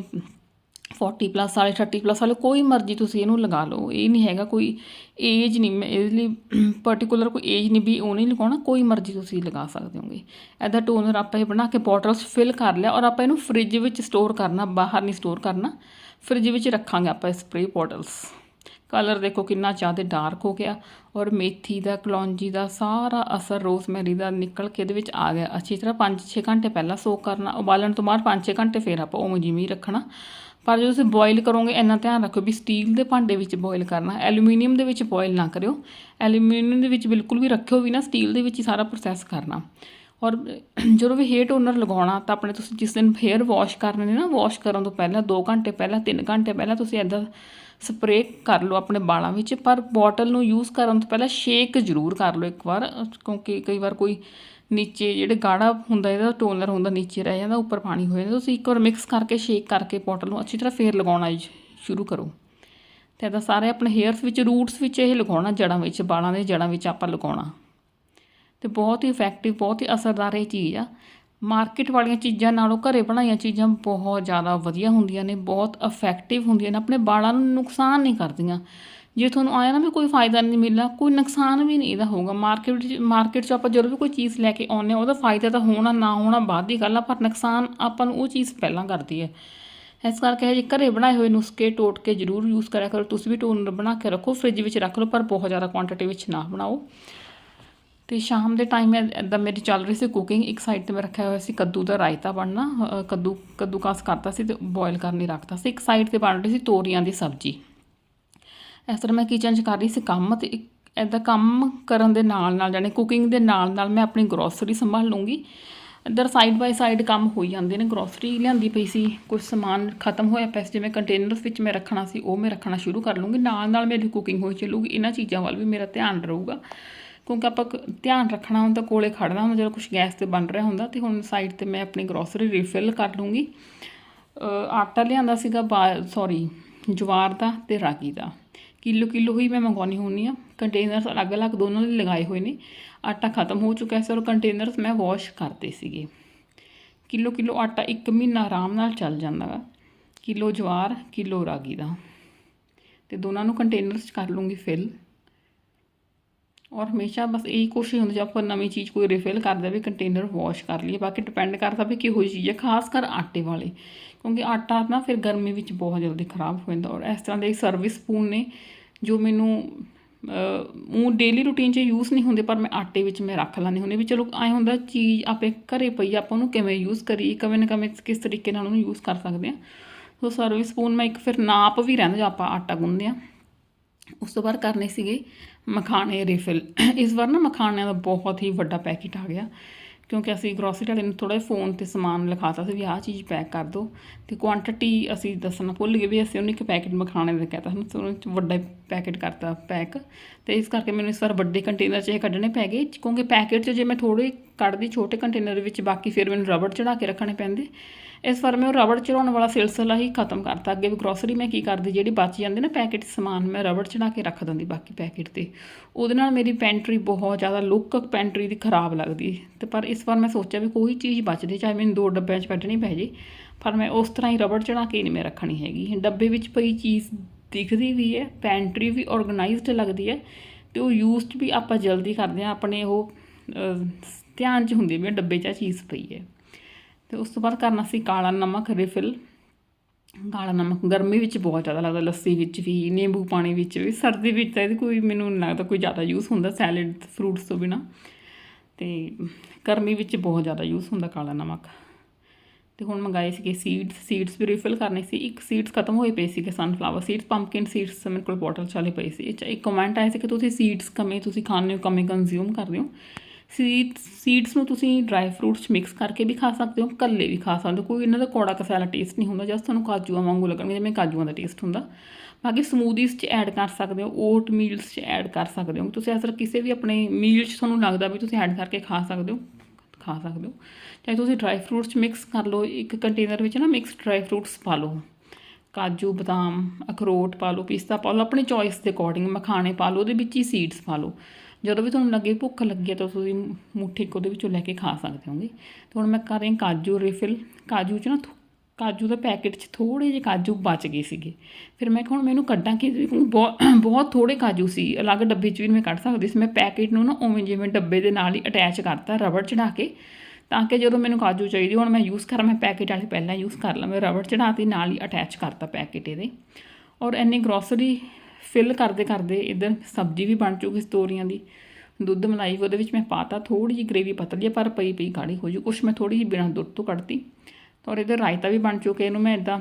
40 ਪਲੱਸ ਵਾਲੇ 30 ਪਲੱਸ ਵਾਲੇ, ਕੋਈ ਮਰਜ਼ੀ ਤੁਸੀਂ ਇਹਨੂੰ ਲਗਾ ਲਓ। ਇਹ ਨਹੀਂ ਹੈਗਾ ਕੋਈ ਏਜ ਨਹੀਂ ਮੈਂ ਇਹਦੇ ਲਈ ਪਾਰਟਿਕੂਲਰ ਕੋਈ ਏਜ ਨਹੀਂ ਵੀ ਉਹ ਨਹੀਂ ਲਗਾਉਣਾ, ਕੋਈ ਮਰਜ਼ੀ ਤੁਸੀਂ ਲਗਾ ਸਕਦੇ ਹੋਗੇ। ਇਹਦਾ ਟੋਨਰ ਆਪਾਂ ਇਹ ਬਣਾ ਕੇ ਬੋਟਲਸ ਫਿਲ ਕਰ ਲਿਆ ਔਰ ਆਪਾਂ ਇਹਨੂੰ ਫ੍ਰਿਜ ਵਿੱਚ ਸਟੋਰ ਕਰਨਾ, ਬਾਹਰ ਨਹੀਂ ਸਟੋਰ ਕਰਨਾ। ਫ੍ਰਿਜ ਵਿੱਚ ਰੱਖਾਂਗੇ ਆਪਾਂ ਸਪਰੇ ਬੋਟਲਸ ਕਲਰ ਦੇਖੋ ਕਿੰਨਾ ਜ਼ਿਆਦਾ ਡਾਰਕ ਹੋ ਗਿਆ ਔਰ ਮੇਥੀ ਦਾ, ਕਲੌਂਜੀ ਦਾ, ਸਾਰਾ ਅਸਰ ਰੋਜ਼ਮੈਰੀ ਦਾ ਨਿਕਲ ਕੇ ਇਹਦੇ ਵਿੱਚ ਆ ਗਿਆ। ਅੱਛੀ ਤਰ੍ਹਾਂ 5-6 ਘੰਟੇ ਪਹਿਲਾਂ ਸੋਕ ਕਰਨਾ, ਉਬਾਲਣ ਤੋਂ ਬਾਅਦ 5-6 ਘੰਟੇ ਫਿਰ ਆਪਾਂ ਉਵੇਂ ਜਿਵੇਂ ਹੀ ਰੱਖਣਾ। ਪਰ ਜਦੋਂ ਤੁਸੀਂ ਬੋਇਲ ਕਰੋਗੇ, ਇੰਨਾ ਧਿਆਨ ਰੱਖਿਓ ਵੀ ਸਟੀਲ ਦੇ ਭਾਂਡੇ ਵਿੱਚ ਬੋਇਲ ਕਰਨਾ ਐਲੂਮੀਨੀਅਮ ਦੇ ਵਿੱਚ ਬੋਇਲ ਨਾ ਕਰਿਓ। ਐਲੂਮੀਨੀਅਮ ਦੇ ਵਿੱਚ ਬਿਲਕੁਲ ਵੀ ਰੱਖਿਓ ਵੀ ਨਾ ਸਟੀਲ ਦੇ ਵਿੱਚ ਹੀ ਸਾਰਾ ਪ੍ਰੋਸੈਸ ਕਰਨਾ। ਔਰ ਜਦੋਂ ਵੀ ਹੇਅਰ ਟੋਨਰ ਲਗਾਉਣਾ, ਤਾਂ ਆਪਣੇ ਤੁਸੀਂ ਜਿਸ ਦਿਨ ਹੇਅਰ ਵਾਸ਼ ਕਰਨੇ ਨੇ ਨਾ ਵਾਸ਼ ਕਰਨ ਤੋਂ ਪਹਿਲਾਂ 2 ਘੰਟੇ ਪਹਿਲਾਂ 3 ਘੰਟੇ ਪਹਿਲਾਂ ਤੁਸੀਂ ਇੱਦਾਂ ਸਪਰੇਅ ਕਰ ਲਓ ਆਪਣੇ ਬਾਲਾਂ ਵਿੱਚ, ਪਰ ਬੋਟਲ ਨੂੰ ਯੂਜ਼ ਕਰਨ ਤੋਂ ਪਹਿਲਾਂ ਸ਼ੇਕ ਜ਼ਰੂਰ ਕਰ ਲਓ ਇੱਕ ਵਾਰ, ਕਿਉਂਕਿ ਕਈ ਵਾਰ ਕੋਈ ਨੀਚੇ ਜਿਹੜੇ ਗਾੜਾ ਹੁੰਦਾ, ਇਹਦਾ ਟੋਨਰ ਹੁੰਦਾ ਨੀਚੇ ਰਹਿ ਜਾਂਦਾ, ਉੱਪਰ ਪਾਣੀ ਹੋ ਜਾਂਦਾ, ਤੁਸੀਂ ਇੱਕ ਵਾਰ ਮਿਕਸ ਕਰਕੇ ਸ਼ੇਕ ਕਰਕੇ ਬੋਟਲ ਨੂੰ ਅੱਛੀ ਤਰ੍ਹਾਂ ਫੇਰ ਲਗਾਉਣਾ ਸ਼ੁਰੂ ਕਰੋ। ਤੇ ਇਹਦਾ ਸਾਰੇ ਆਪਣੇ ਹੇਅਰਸ ਵਿੱਚ ਰੂਟਸ ਵਿੱਚ ਇਹ ਲਗਾਉਣਾ, ਜੜਾਂ ਵਿੱਚ ਬਾਲਾਂ ਦੇ ਜੜਾਂ ਵਿੱਚ ਆਪਾਂ ਲਗਾਉਣਾ। ਤੇ ਬਹੁਤ ਹੀ ਇਫੈਕਟਿਵ ਬਹੁਤ ਹੀ ਅਸਰਦਾਰ ਇਹ ਚੀਜ਼ ਆ। ਮਾਰਕੀਟ ਵਾਲੀਆਂ ਚੀਜ਼ਾਂ ਨਾਲੋਂ ਘਰੇ ਬਣਾਈਆਂ ਚੀਜ਼ਾਂ ਬਹੁਤ ਜ਼ਿਆਦਾ ਵਧੀਆ ਹੁੰਦੀਆਂ ਨੇ, ਬਹੁਤ ਇਫੈਕਟਿਵ ਹੁੰਦੀਆਂ ਨੇ, ਆਪਣੇ ਵਾਲਾਂ ਨੂੰ ਨੁਕਸਾਨ ਨਹੀਂ ਕਰਦੀਆਂ। ਜੇ ਤੁਹਾਨੂੰ ਆਇਆ ਨਾ ਵੀ ਕੋਈ ਫਾਇਦਾ ਨਹੀਂ ਮਿਲਣਾ, ਕੋਈ ਨੁਕਸਾਨ ਵੀ ਨਹੀਂ ਇਹਦਾ ਹੋਊਗਾ। ਮਾਰਕੀਟ 'ਚ ਮਾਰਕੀਟ 'ਚ ਆਪਾਂ ਜਦੋਂ ਵੀ ਕੋਈ ਚੀਜ਼ ਲੈ ਕੇ ਆਉਂਦੇ ਹਾਂ, ਉਹਦਾ ਫਾਇਦਾ ਤਾਂ ਹੋਣਾ ਨਾ ਹੋਣਾ ਬਾਅਦ ਦੀ ਗੱਲ ਆ, ਪਰ ਨੁਕਸਾਨ ਆਪਾਂ ਨੂੰ ਉਹ ਚੀਜ਼ ਪਹਿਲਾਂ ਕਰਦੀ ਹੈ। ਇਸ ਕਰਕੇ ਜੇ ਘਰੇ ਬਣਾਏ ਹੋਏ ਨੁਸਖੇ ਟੋਟ ਕੇ ਜ਼ਰੂਰ ਯੂਜ਼ ਕਰਿਆ ਕਰੋ। ਤੁਸੀਂ ਵੀ ਟੋਨਰ ਬਣਾ ਕੇ ਰੱਖੋ ਫ੍ਰਿਜ ਵਿੱਚ ਰੱਖ ਲਓ, ਪਰ ਬਹੁਤ ਜ਼ਿਆਦਾ ਕੁਆਂਟੀਟੀ ਵਿੱਚ ਨਾ ਬਣਾਓ। ਤੇ ਸ਼ਾਮ ਦੇ ਟਾਈਮ ਇਦਾਂ ਮੇਰੀ ਚੱਲ ਰਹੀ ਸੀ ਕੁਕਿੰਗ ਇੱਕ ਸਾਈਡ ਤੇ ਮੈਂ ਰੱਖਿਆ ਹੋਇਆ ਸੀ ਕੱਦੂ ਦਾ ਰਾਇਤਾ ਬਣਨਾ ਕੱਦੂ ਕੱਦੂ ਕਾਸ ਕਰਤਾ ਸੀ ਤੇ ਬੋਇਲ ਕਰਨੀ ਰੱਖਤਾ ਸੀ। ਇੱਕ ਸਾਈਡ ਤੇ ਬਣ ਰਹੀ ਸੀ ਤੋਰੀਆਂ ਦੀ ਸਬਜ਼ੀ। ਇਸ ਤਰ੍ਹਾਂ ਮੈਂ ਕਿਚਨ 'ਚ ਕਰ ਰਹੀ ਸੀ ਕੰਮ ਤੇ ਇਦਾਂ ਕੰਮ ਕਰਨ ਦੇ ਨਾਲ ਨਾਲ ਜਾਨੀ ਕੁਕਿੰਗ ਦੇ ਨਾਲ ਨਾਲ ਮੈਂ ਆਪਣੀ ਗਰੋਸਰੀ ਸੰਭਾਲ ਲੂੰਗੀ। ਇੱਧਰ ਸਾਈਡ ਬਾਈ ਸਾਈਡ ਕੰਮ ਹੋਈ ਜਾਂਦੇ ਨੇ ਗਰੋਸਰੀ ਲਿਆਂਦੀ ਪਈ ਸੀ ਕੁਝ ਸਮਾਨ ਖਤਮ ਹੋਇਆ ਪਿਆ ਸੀ, ਜਿਵੇਂ ਕੰਟੇਨਰਸ ਵਿੱਚ ਮੈਂ ਰੱਖਣਾ ਸੀ, ਉਹ ਮੈਂ ਰੱਖਣਾ ਸ਼ੁਰੂ ਕਰ ਲੂੰਗੀ। ਨਾਲ ਨਾਲ ਮੇਰੀ ਕੁਕਿੰਗ ਹੋਈ ਚੱਲੂਗੀ, ਇਹਨਾਂ ਚੀਜ਼ਾਂ ਵੱਲ ਵੀ ਮੇਰਾ ਧਿਆਨ ਰਹੂਗਾ। ਕਿਉਂਕਿ ਆਪਾਂ ਕ- ਧਿਆਨ ਰੱਖਣਾ ਹੁੰਦਾ, ਕੋਲੇ ਖੜਨਾ ਹੁੰਦਾ, ਜਦੋਂ ਕੁਝ ਗੈਸ ਤੇ ਬਣ ਰਿਹਾ ਹੁੰਦਾ, ਤੇ ਹੁਣ ਸਾਈਡ ਤੇ ਮੈਂ ਆਪਣੀ ਗਰੋਸਰੀ ਰੀਫਿਲ ਕਰ ਲੂੰਗੀ। ਆਟਾ ਲਿਆਂਦਾ ਸੀਗਾ ਸੌਰੀ ਜਵਾਰ ਦਾ ਤੇ ਰਾਗੀ ਦਾ। ਕਿਲੋ ਕਿਲੋ ਹੀ ਮੈਂ ਮੰਗਵਾਉਣੀ ਹੁੰਦੀ ਆ। ਕੰਟੇਨਰਸ ਅਲੱਗ-ਅਲੱਗ ਦੋਨੋਂ ਲਈ ਲਗਾਏ ਹੋਏ ਨੇ। ਆਟਾ ਖਤਮ ਹੋ ਚੁੱਕਾ ਸੀ ਔਰ ਕੰਟੇਨਰਸ ਮੈਂ ਵਾਸ਼ ਕਰਤੇ ਸੀਗੇ। ਕਿਲੋ ਕਿਲੋ ਆਟਾ ਇੱਕ ਮਹੀਨਾ ਆਰਾਮ ਨਾਲ ਚੱਲ ਜਾਂਦਾ ਵਾ। ਕਿਲੋ ਜਵਾਰ, ਕਿਲੋ ਰਾਗੀ ਦਾ। ਤੇ ਦੋਨਾਂ ਨੂੰ ਕੰਟੇਨਰਸ 'ਚ ਕਰ ਲੂੰਗੀ ਫਿਲ ਔਰ ਹਮੇਸ਼ਾ ਬਸ ਇਹੀ ਕੋਸ਼ਿਸ਼ ਹੁੰਦੀ ਜੇ ਆਪਾਂ ਨਵੀਂ ਚੀਜ਼ ਕੋਈ ਰਿਫਿਲ ਕਰਦਾ ਵੀ ਕੰਟੇਨਰ ਵਾਸ਼ ਕਰ ਲਈਏ, ਬਾਕੀ ਡਿਪੈਂਡ ਕਰਦਾ ਵੀ ਕਿਹੋ ਜਿਹੀ ਚੀਜ਼ ਹੈ ਖਾਸ ਕਰ ਆਟੇ ਵਾਲੇ। ਕਿਉਂਕਿ ਆਟਾ ਨਾ ਫਿਰ ਗਰਮੀ ਵਿੱਚ ਬਹੁਤ ਜਲਦੀ ਖਰਾਬ ਹੋ ਜਾਂਦਾ ਔਰ ਇਸ ਤਰ੍ਹਾਂ ਦੇ ਸਰਵਿਸ ਸਪੂਨ ਨੇ ਜੋ ਮੈਨੂੰ ਉਹ ਡੇਲੀ ਰੂਟੀਨ 'ਚ ਯੂਜ਼ ਨਹੀਂ ਹੁੰਦੇ, ਪਰ ਮੈਂ ਆਟੇ ਵਿੱਚ ਮੈਂ ਰੱਖ ਲੈਂਦੀ ਹੁੰਦੀ ਵੀ ਚਲੋ ਐ ਹੁੰਦਾ ਚੀਜ਼ ਆਪੇ ਘਰੇ ਪਈ ਆਪਾਂ ਉਹਨੂੰ ਕਿਵੇਂ ਯੂਜ਼ ਕਰੀਏ, ਕਿਵੇਂ ਨਾ ਕਿਵੇਂ ਕਿਸ ਤਰੀਕੇ ਨਾਲ ਉਹਨੂੰ ਯੂਜ਼ ਕਰ ਸਕਦੇ ਆ ਸੋ ਸਰਵਿਸ ਸਪੂਨ ਮੈਂ ਇੱਕ ਫਿਰ ਨਾਪ ਵੀ ਰਹਿੰਦਾ, ਜੋ ਆਪਾਂ ਆਟਾ ਗੁੰਨਦੇ ਆ ਉਸ ਤੋਂ ਬਾਅਦ ਕਰਨੇ ਸੀਗੇ ਮਖਾਣੇ ਰੀਫਿਲ ਇਸ ਵਾਰ ਨਾ ਮਖਾਣਿਆਂ ਦਾ ਬਹੁਤ ਹੀ ਵੱਡਾ ਪੈਕੇਟ ਆ ਗਿਆ, ਕਿਉਂਕਿ ਅਸੀਂ ਗਰੋਸਰੀ ਵਾਲੇ ਨੂੰ ਥੋੜਾ ਫੋਨ ਤੇ ਸਮਾਨ ਲਿਖਾਤਾ ਸੀ ਵੀ ਆਹ ਚੀਜ਼ ਪੈਕ ਕਰ ਦਿਓ। ਤੇ ਕੁਆਂਟੀਟੀ ਅਸੀਂ ਦੱਸਣਾ ਭੁੱਲ ਗਏ ਵੀ ਅਸੀਂ ਉਹਨੂੰ ਇੱਕ ਪੈਕੇਟ ਮਖਾਣੇ ਦਾ ਕਹਿਤਾ ਸਾਨੂੰ ਤੇ ਉਹਨੇ ਵੱਡਾ ਪੈਕੇਟ ਕਰਤਾ ਪੈਕ ਤੇ ਇਸ ਕਰਕੇ ਮੈਨੂੰ ਇਸ ਵਾਰ ਵੱਡੇ ਕੰਟੇਨਰ 'ਚ ਇਹ ਕੱਢਣੇ ਪੈ ਗਏ, ਕਿਉਂਕਿ ਪੈਕੇਟ 'ਚ ਜੇ ਮੈਂ ਥੋੜੇ ਕੱਢਦੀ ਛੋਟੇ ਕੰਟੇਨਰ ਵਿੱਚ, ਬਾਕੀ ਫਿਰ ਮੈਨੂੰ ਰਬੜ ਚੜਾ ਕੇ ਰੱਖਣੇ ਪੈਂਦੇ। ਇਸ ਵਾਰ ਮੈਂ ਉਹ ਰਬੜ ਚੜਾਉਣ ਵਾਲਾ ਸਿਲਸਿਲਾ ਹੀ ਖਤਮ ਕਰਤਾ। ਅੱਗੇ ਵੀ ਗਰੋਸਰੀ ਮੈਂ ਕੀ ਕਰਦੀ, ਜਿਹੜੀ ਬਚ ਜਾਂਦੀ ਨਾ ਪੈਕੇਟ ਸਮਾਨ, ਮੈਂ ਰਬੜ ਚੜਾ ਕੇ ਰੱਖ ਦਿੰਦੀ ਬਾਕੀ ਪੈਕੇਟ ਤੇ। ਉਹਦੇ ਨਾਲ ਮੇਰੀ ਪੈਂਟਰੀ ਬਹੁਤ ਜ਼ਿਆਦਾ ਲੁੱਕ ਪੈਂਟਰੀ ਦੀ ਖਰਾਬ ਲੱਗਦੀ ਤੇ ਪਰ ਇਸ ਵਾਰ ਮੈਂ ਸੋਚਿਆ ਵੀ ਕੋਈ ਚੀਜ਼ ਬਚਦੀ, ਚਾਹੇ ਮੈਨੂੰ ਦੋ ਡੱਬਿਆਂ 'ਚ ਕੱਢਣੀ ਪੈ ਜੇ। ਪਰ ਮੈਂ ਉਸ ਤਰ੍ਹਾਂ ਹੀ ਰਬੜ ਚੜਾ ਕੇ ਨਹੀਂ ਮੈਂ ਰੱਖਣੀ ਹੈਗੀ। ਡੱਬੇ ਵਿੱਚ ਪਈ ਚੀਜ਼ ਦਿਖਦੀ ਵੀ ਹੈ ਪੈਂਟਰੀ ਵੀ ਆਰਗੇਨਾਈਜ਼ਡ ਲੱਗਦੀ ਹੈ। ਤੇ ਉਹ ਯੂਜ਼ਡ ਵੀ ਆਪਾਂ ਜਲਦੀ ਕਰਦੇ ਹਾਂ, ਆਪਣੇ ਉਹ ਧਿਆਨ 'ਚ ਹੁੰਦੀ ਵੀ ਡੱਬੇ 'ਚ ਆਹ ਚੀਜ਼ ਪਈ ਹੈ ਤੇ ਉਸ ਤੋਂ ਬਾਅਦ ਕਰਨਾ ਸੀ ਕਾਲਾ ਨਮਕ ਰਿਫਿਲ। ਕਾਲਾ ਨਮਕ ਗਰਮੀ ਵਿੱਚ ਬਹੁਤ ਜ਼ਿਆਦਾ ਲੱਗਦਾ, ਲੱਸੀ ਵਿੱਚ ਵੀ, ਨਿੰਬੂ ਪਾਣੀ ਵਿੱਚ ਵੀ, ਸਰਦੀ ਵਿੱਚ ਤਾਂ ਇਹਦੀ ਕੋਈ ਮੈਨੂੰ ਨਹੀਂ ਲੱਗਦਾ ਕੋਈ ਜ਼ਿਆਦਾ ਯੂਜ਼ ਹੁੰਦਾ ਸੈਲਡ ਫਰੂਟਸ ਤੋਂ ਬਿਨਾ। ਤੇ ਗਰਮੀ ਵਿੱਚ ਬਹੁਤ ਜ਼ਿਆਦਾ ਯੂਜ਼ ਹੁੰਦਾ ਕਾਲਾ ਨਮਕ। ਤੇ ਹੁਣ ਮੰਗਾਏ ਸੀਗੇ ਸੀਡਸ ਸੀਡਸ ਵੀ ਰਿਫਿਲ ਕਰਨੇ ਸੀ। ਇੱਕ ਸੀਡਸ ਖਤਮ ਹੋਏ ਪਏ ਸੀਗੇ ਸਨਫਲਾਵਰ ਸੀਡਸ ਪੰਪਕਿਨ ਸੀਡਸ ਮੇਰੇ ਕੋਲ ਬੋਟਲ ਚਾਲੇ ਪਏ ਸੀ। ਇਹ 'ਚ ਇੱਕ ਕਮੈਂਟ ਆਇਆ ਸੀ ਕਿ ਤੁਸੀਂ ਸੀਡਸ ਕਮੇ, ਤੁਸੀਂ ਖਾਂਦੇ ਹੋ, ਕਮੇ ਕੰਜ਼ਿਊਮ ਕਰਦੇ ਹੋ। ਸੀਡ ਸੀਡਸ ਨੂੰ ਤੁਸੀਂ ਡਰਾਈ ਫਰੂਟਸ 'ਚ ਮਿਕਸ ਕਰਕੇ ਵੀ ਖਾ ਸਕਦੇ ਹੋ ਇਕੱਲੇ ਵੀ ਖਾ ਸਕਦੇ ਹੋ, ਕੋਈ ਇਹਨਾਂ ਦਾ ਕੌੜਾ ਕਸਾਲਾ ਟੇਸਟ ਨਹੀਂ ਹੁੰਦਾ ਜਸ ਤੁਹਾਨੂੰ ਕਾਜੂਆਂ ਵਾਂਗੂ ਲੱਗਣਗੇ ਜਿਵੇਂ ਕਾਜੂਆਂ ਦਾ ਟੇਸਟ ਹੁੰਦਾ। ਬਾਕੀ ਸਮੂਦੀਜ਼ 'ਚ ਐਡ ਕਰ ਸਕਦੇ ਹੋ ਓਟ ਮੀਲਸ 'ਚ ਐਡ ਕਰ ਸਕਦੇ ਹੋ। ਤੁਸੀਂ ਅਸਰ ਕਿਸੇ ਵੀ ਆਪਣੇ ਮੀਲ 'ਚ ਤੁਹਾਨੂੰ ਲੱਗਦਾ ਵੀ ਤੁਸੀਂ ਐਡ ਕਰਕੇ ਖਾ ਸਕਦੇ ਹੋ, ਖਾ ਸਕਦੇ ਹੋ। ਚਾਹੇ ਤੁਸੀਂ ਡਰਾਈ ਫਰੂਟਸ 'ਚ ਮਿਕਸ ਕਰ ਲਓ, ਇੱਕ ਕੰਟੇਨਰ ਵਿੱਚ ਨਾ ਮਿਕਸ ਡਰਾਈ ਫਰੂਟਸ ਪਾ ਲਓ। ਕਾਜੂ, ਬਦਾਮ, ਅਖਰੋਟ ਪਾ ਲਓ, ਪਿਸਤਾ ਪਾ ਲਓ, ਆਪਣੀ ਚੋਇਸ ਦੇ ਅਕੋਰਡਿੰਗ ਮਖਾਣੇ ਪਾ ਲਓ, ਉਹਦੇ ਵਿੱਚ ਹੀ ਸੀਡਸ ਪਾ ਲਓ। ਜਦੋਂ ਵੀ ਤੁਹਾਨੂੰ ਲੱਗੇ ਭੁੱਖ ਲੱਗੀ ਹੈ ਤਾਂ ਤੁਸੀਂ ਮੁੱਠੀ ਕੁ ਉਹਦੇ ਵਿੱਚੋਂ ਲੈ ਕੇ ਖਾ ਸਕਦੇ ਹੋਗੇ। ਤੇ ਹੁਣ ਮੈਂ ਕਰ ਰਹੀ ਹਾਂ ਕਾਜੂ ਰਿਫਿਲ ਕਾਜੂ 'ਚ ਨਾ ਥੋ- ਕਾਜੂ ਦੇ ਪੈਕੇਟ 'ਚ ਥੋੜੇ ਜਿਹੇ ਕਾਜੂ ਬਚ ਗਏ ਸੀਗੇ। ਫਿਰ ਮੈਂ ਕਿਹਾ ਹੁਣ ਮੈਨੂੰ ਕੱਢਾਂ ਕਿ ਬਹੁਤ ਬਹੁਤ ਥੋੜੇ ਕਾਜੂ ਸੀ। ਅਲੱਗ ਡੱਬੇ 'ਚ ਵੀ ਮੈਂ ਕੱਢ ਸਕਦੀ ਸੀ। ਮੈਂ ਪੈਕੇਟ ਨੂੰ ਨਾ ਉਵੇਂ ਜਿਵੇਂ ਡੱਬੇ ਦੇ ਨਾਲ ਹੀ ਅਟੈਚ ਕਰਤਾ, ਰਬੜ ਚੜਾ ਕੇ। ਤਾਂ ਕਿ ਜਦੋਂ ਮੈਨੂੰ ਕਾਜੂ ਚਾਹੀਦੇ ਹੁਣ, ਮੈਂ ਯੂਜ਼ ਕਰਾਂ। ਮੈਂ ਪੈਕੇਟ ਵਾਲੀ ਪਹਿਲਾਂ ਯੂਜ਼ ਕਰ ਲਾਂ। ਮੈਂ ਰਬੜ ਚੜਾਤੀ, ਨਾਲ ਹੀ ਅਟੈਚ ਕਰਤਾ ਪੈਕੇਟ ਇਹਦੇ। ਔਰ ਇੰਨੀ ਗਰੋਸਰੀ ਫਿਲ ਕਰਦੇ ਕਰਦੇ ਇਧਰ ਸਬਜ਼ੀ ਵੀ ਬਣ ਚੁੱਕੀ ਸੀ ਤੋਰੀਆਂ ਦੀ। ਦੁੱਧ ਮਲਾਈ ਵੀ ਉਹਦੇ ਵਿੱਚ ਮੈਂ ਪਾਤਾ ਥੋੜੀ ਜਿਹੀ ਗ੍ਰੇਵੀ ਪਤਲੀ ਹੈ ਪਰ ਪਈ ਪਈ ਗਾੜੀ ਹੋ ਜੂ। ਕੁਛ ਮੈਂ ਥੋੜੀ ਜਿਹੀ ਬਿਨਾਂ ਦੁੱਧ ਤੋਂ ਕੱਢਤੀ ਔਰ ਇਧਰ ਰਾਇਤਾ ਵੀ ਬਣ ਚੁੱਕਿਆ। ਇਹਨੂੰ ਮੈਂ ਇਦਾਂ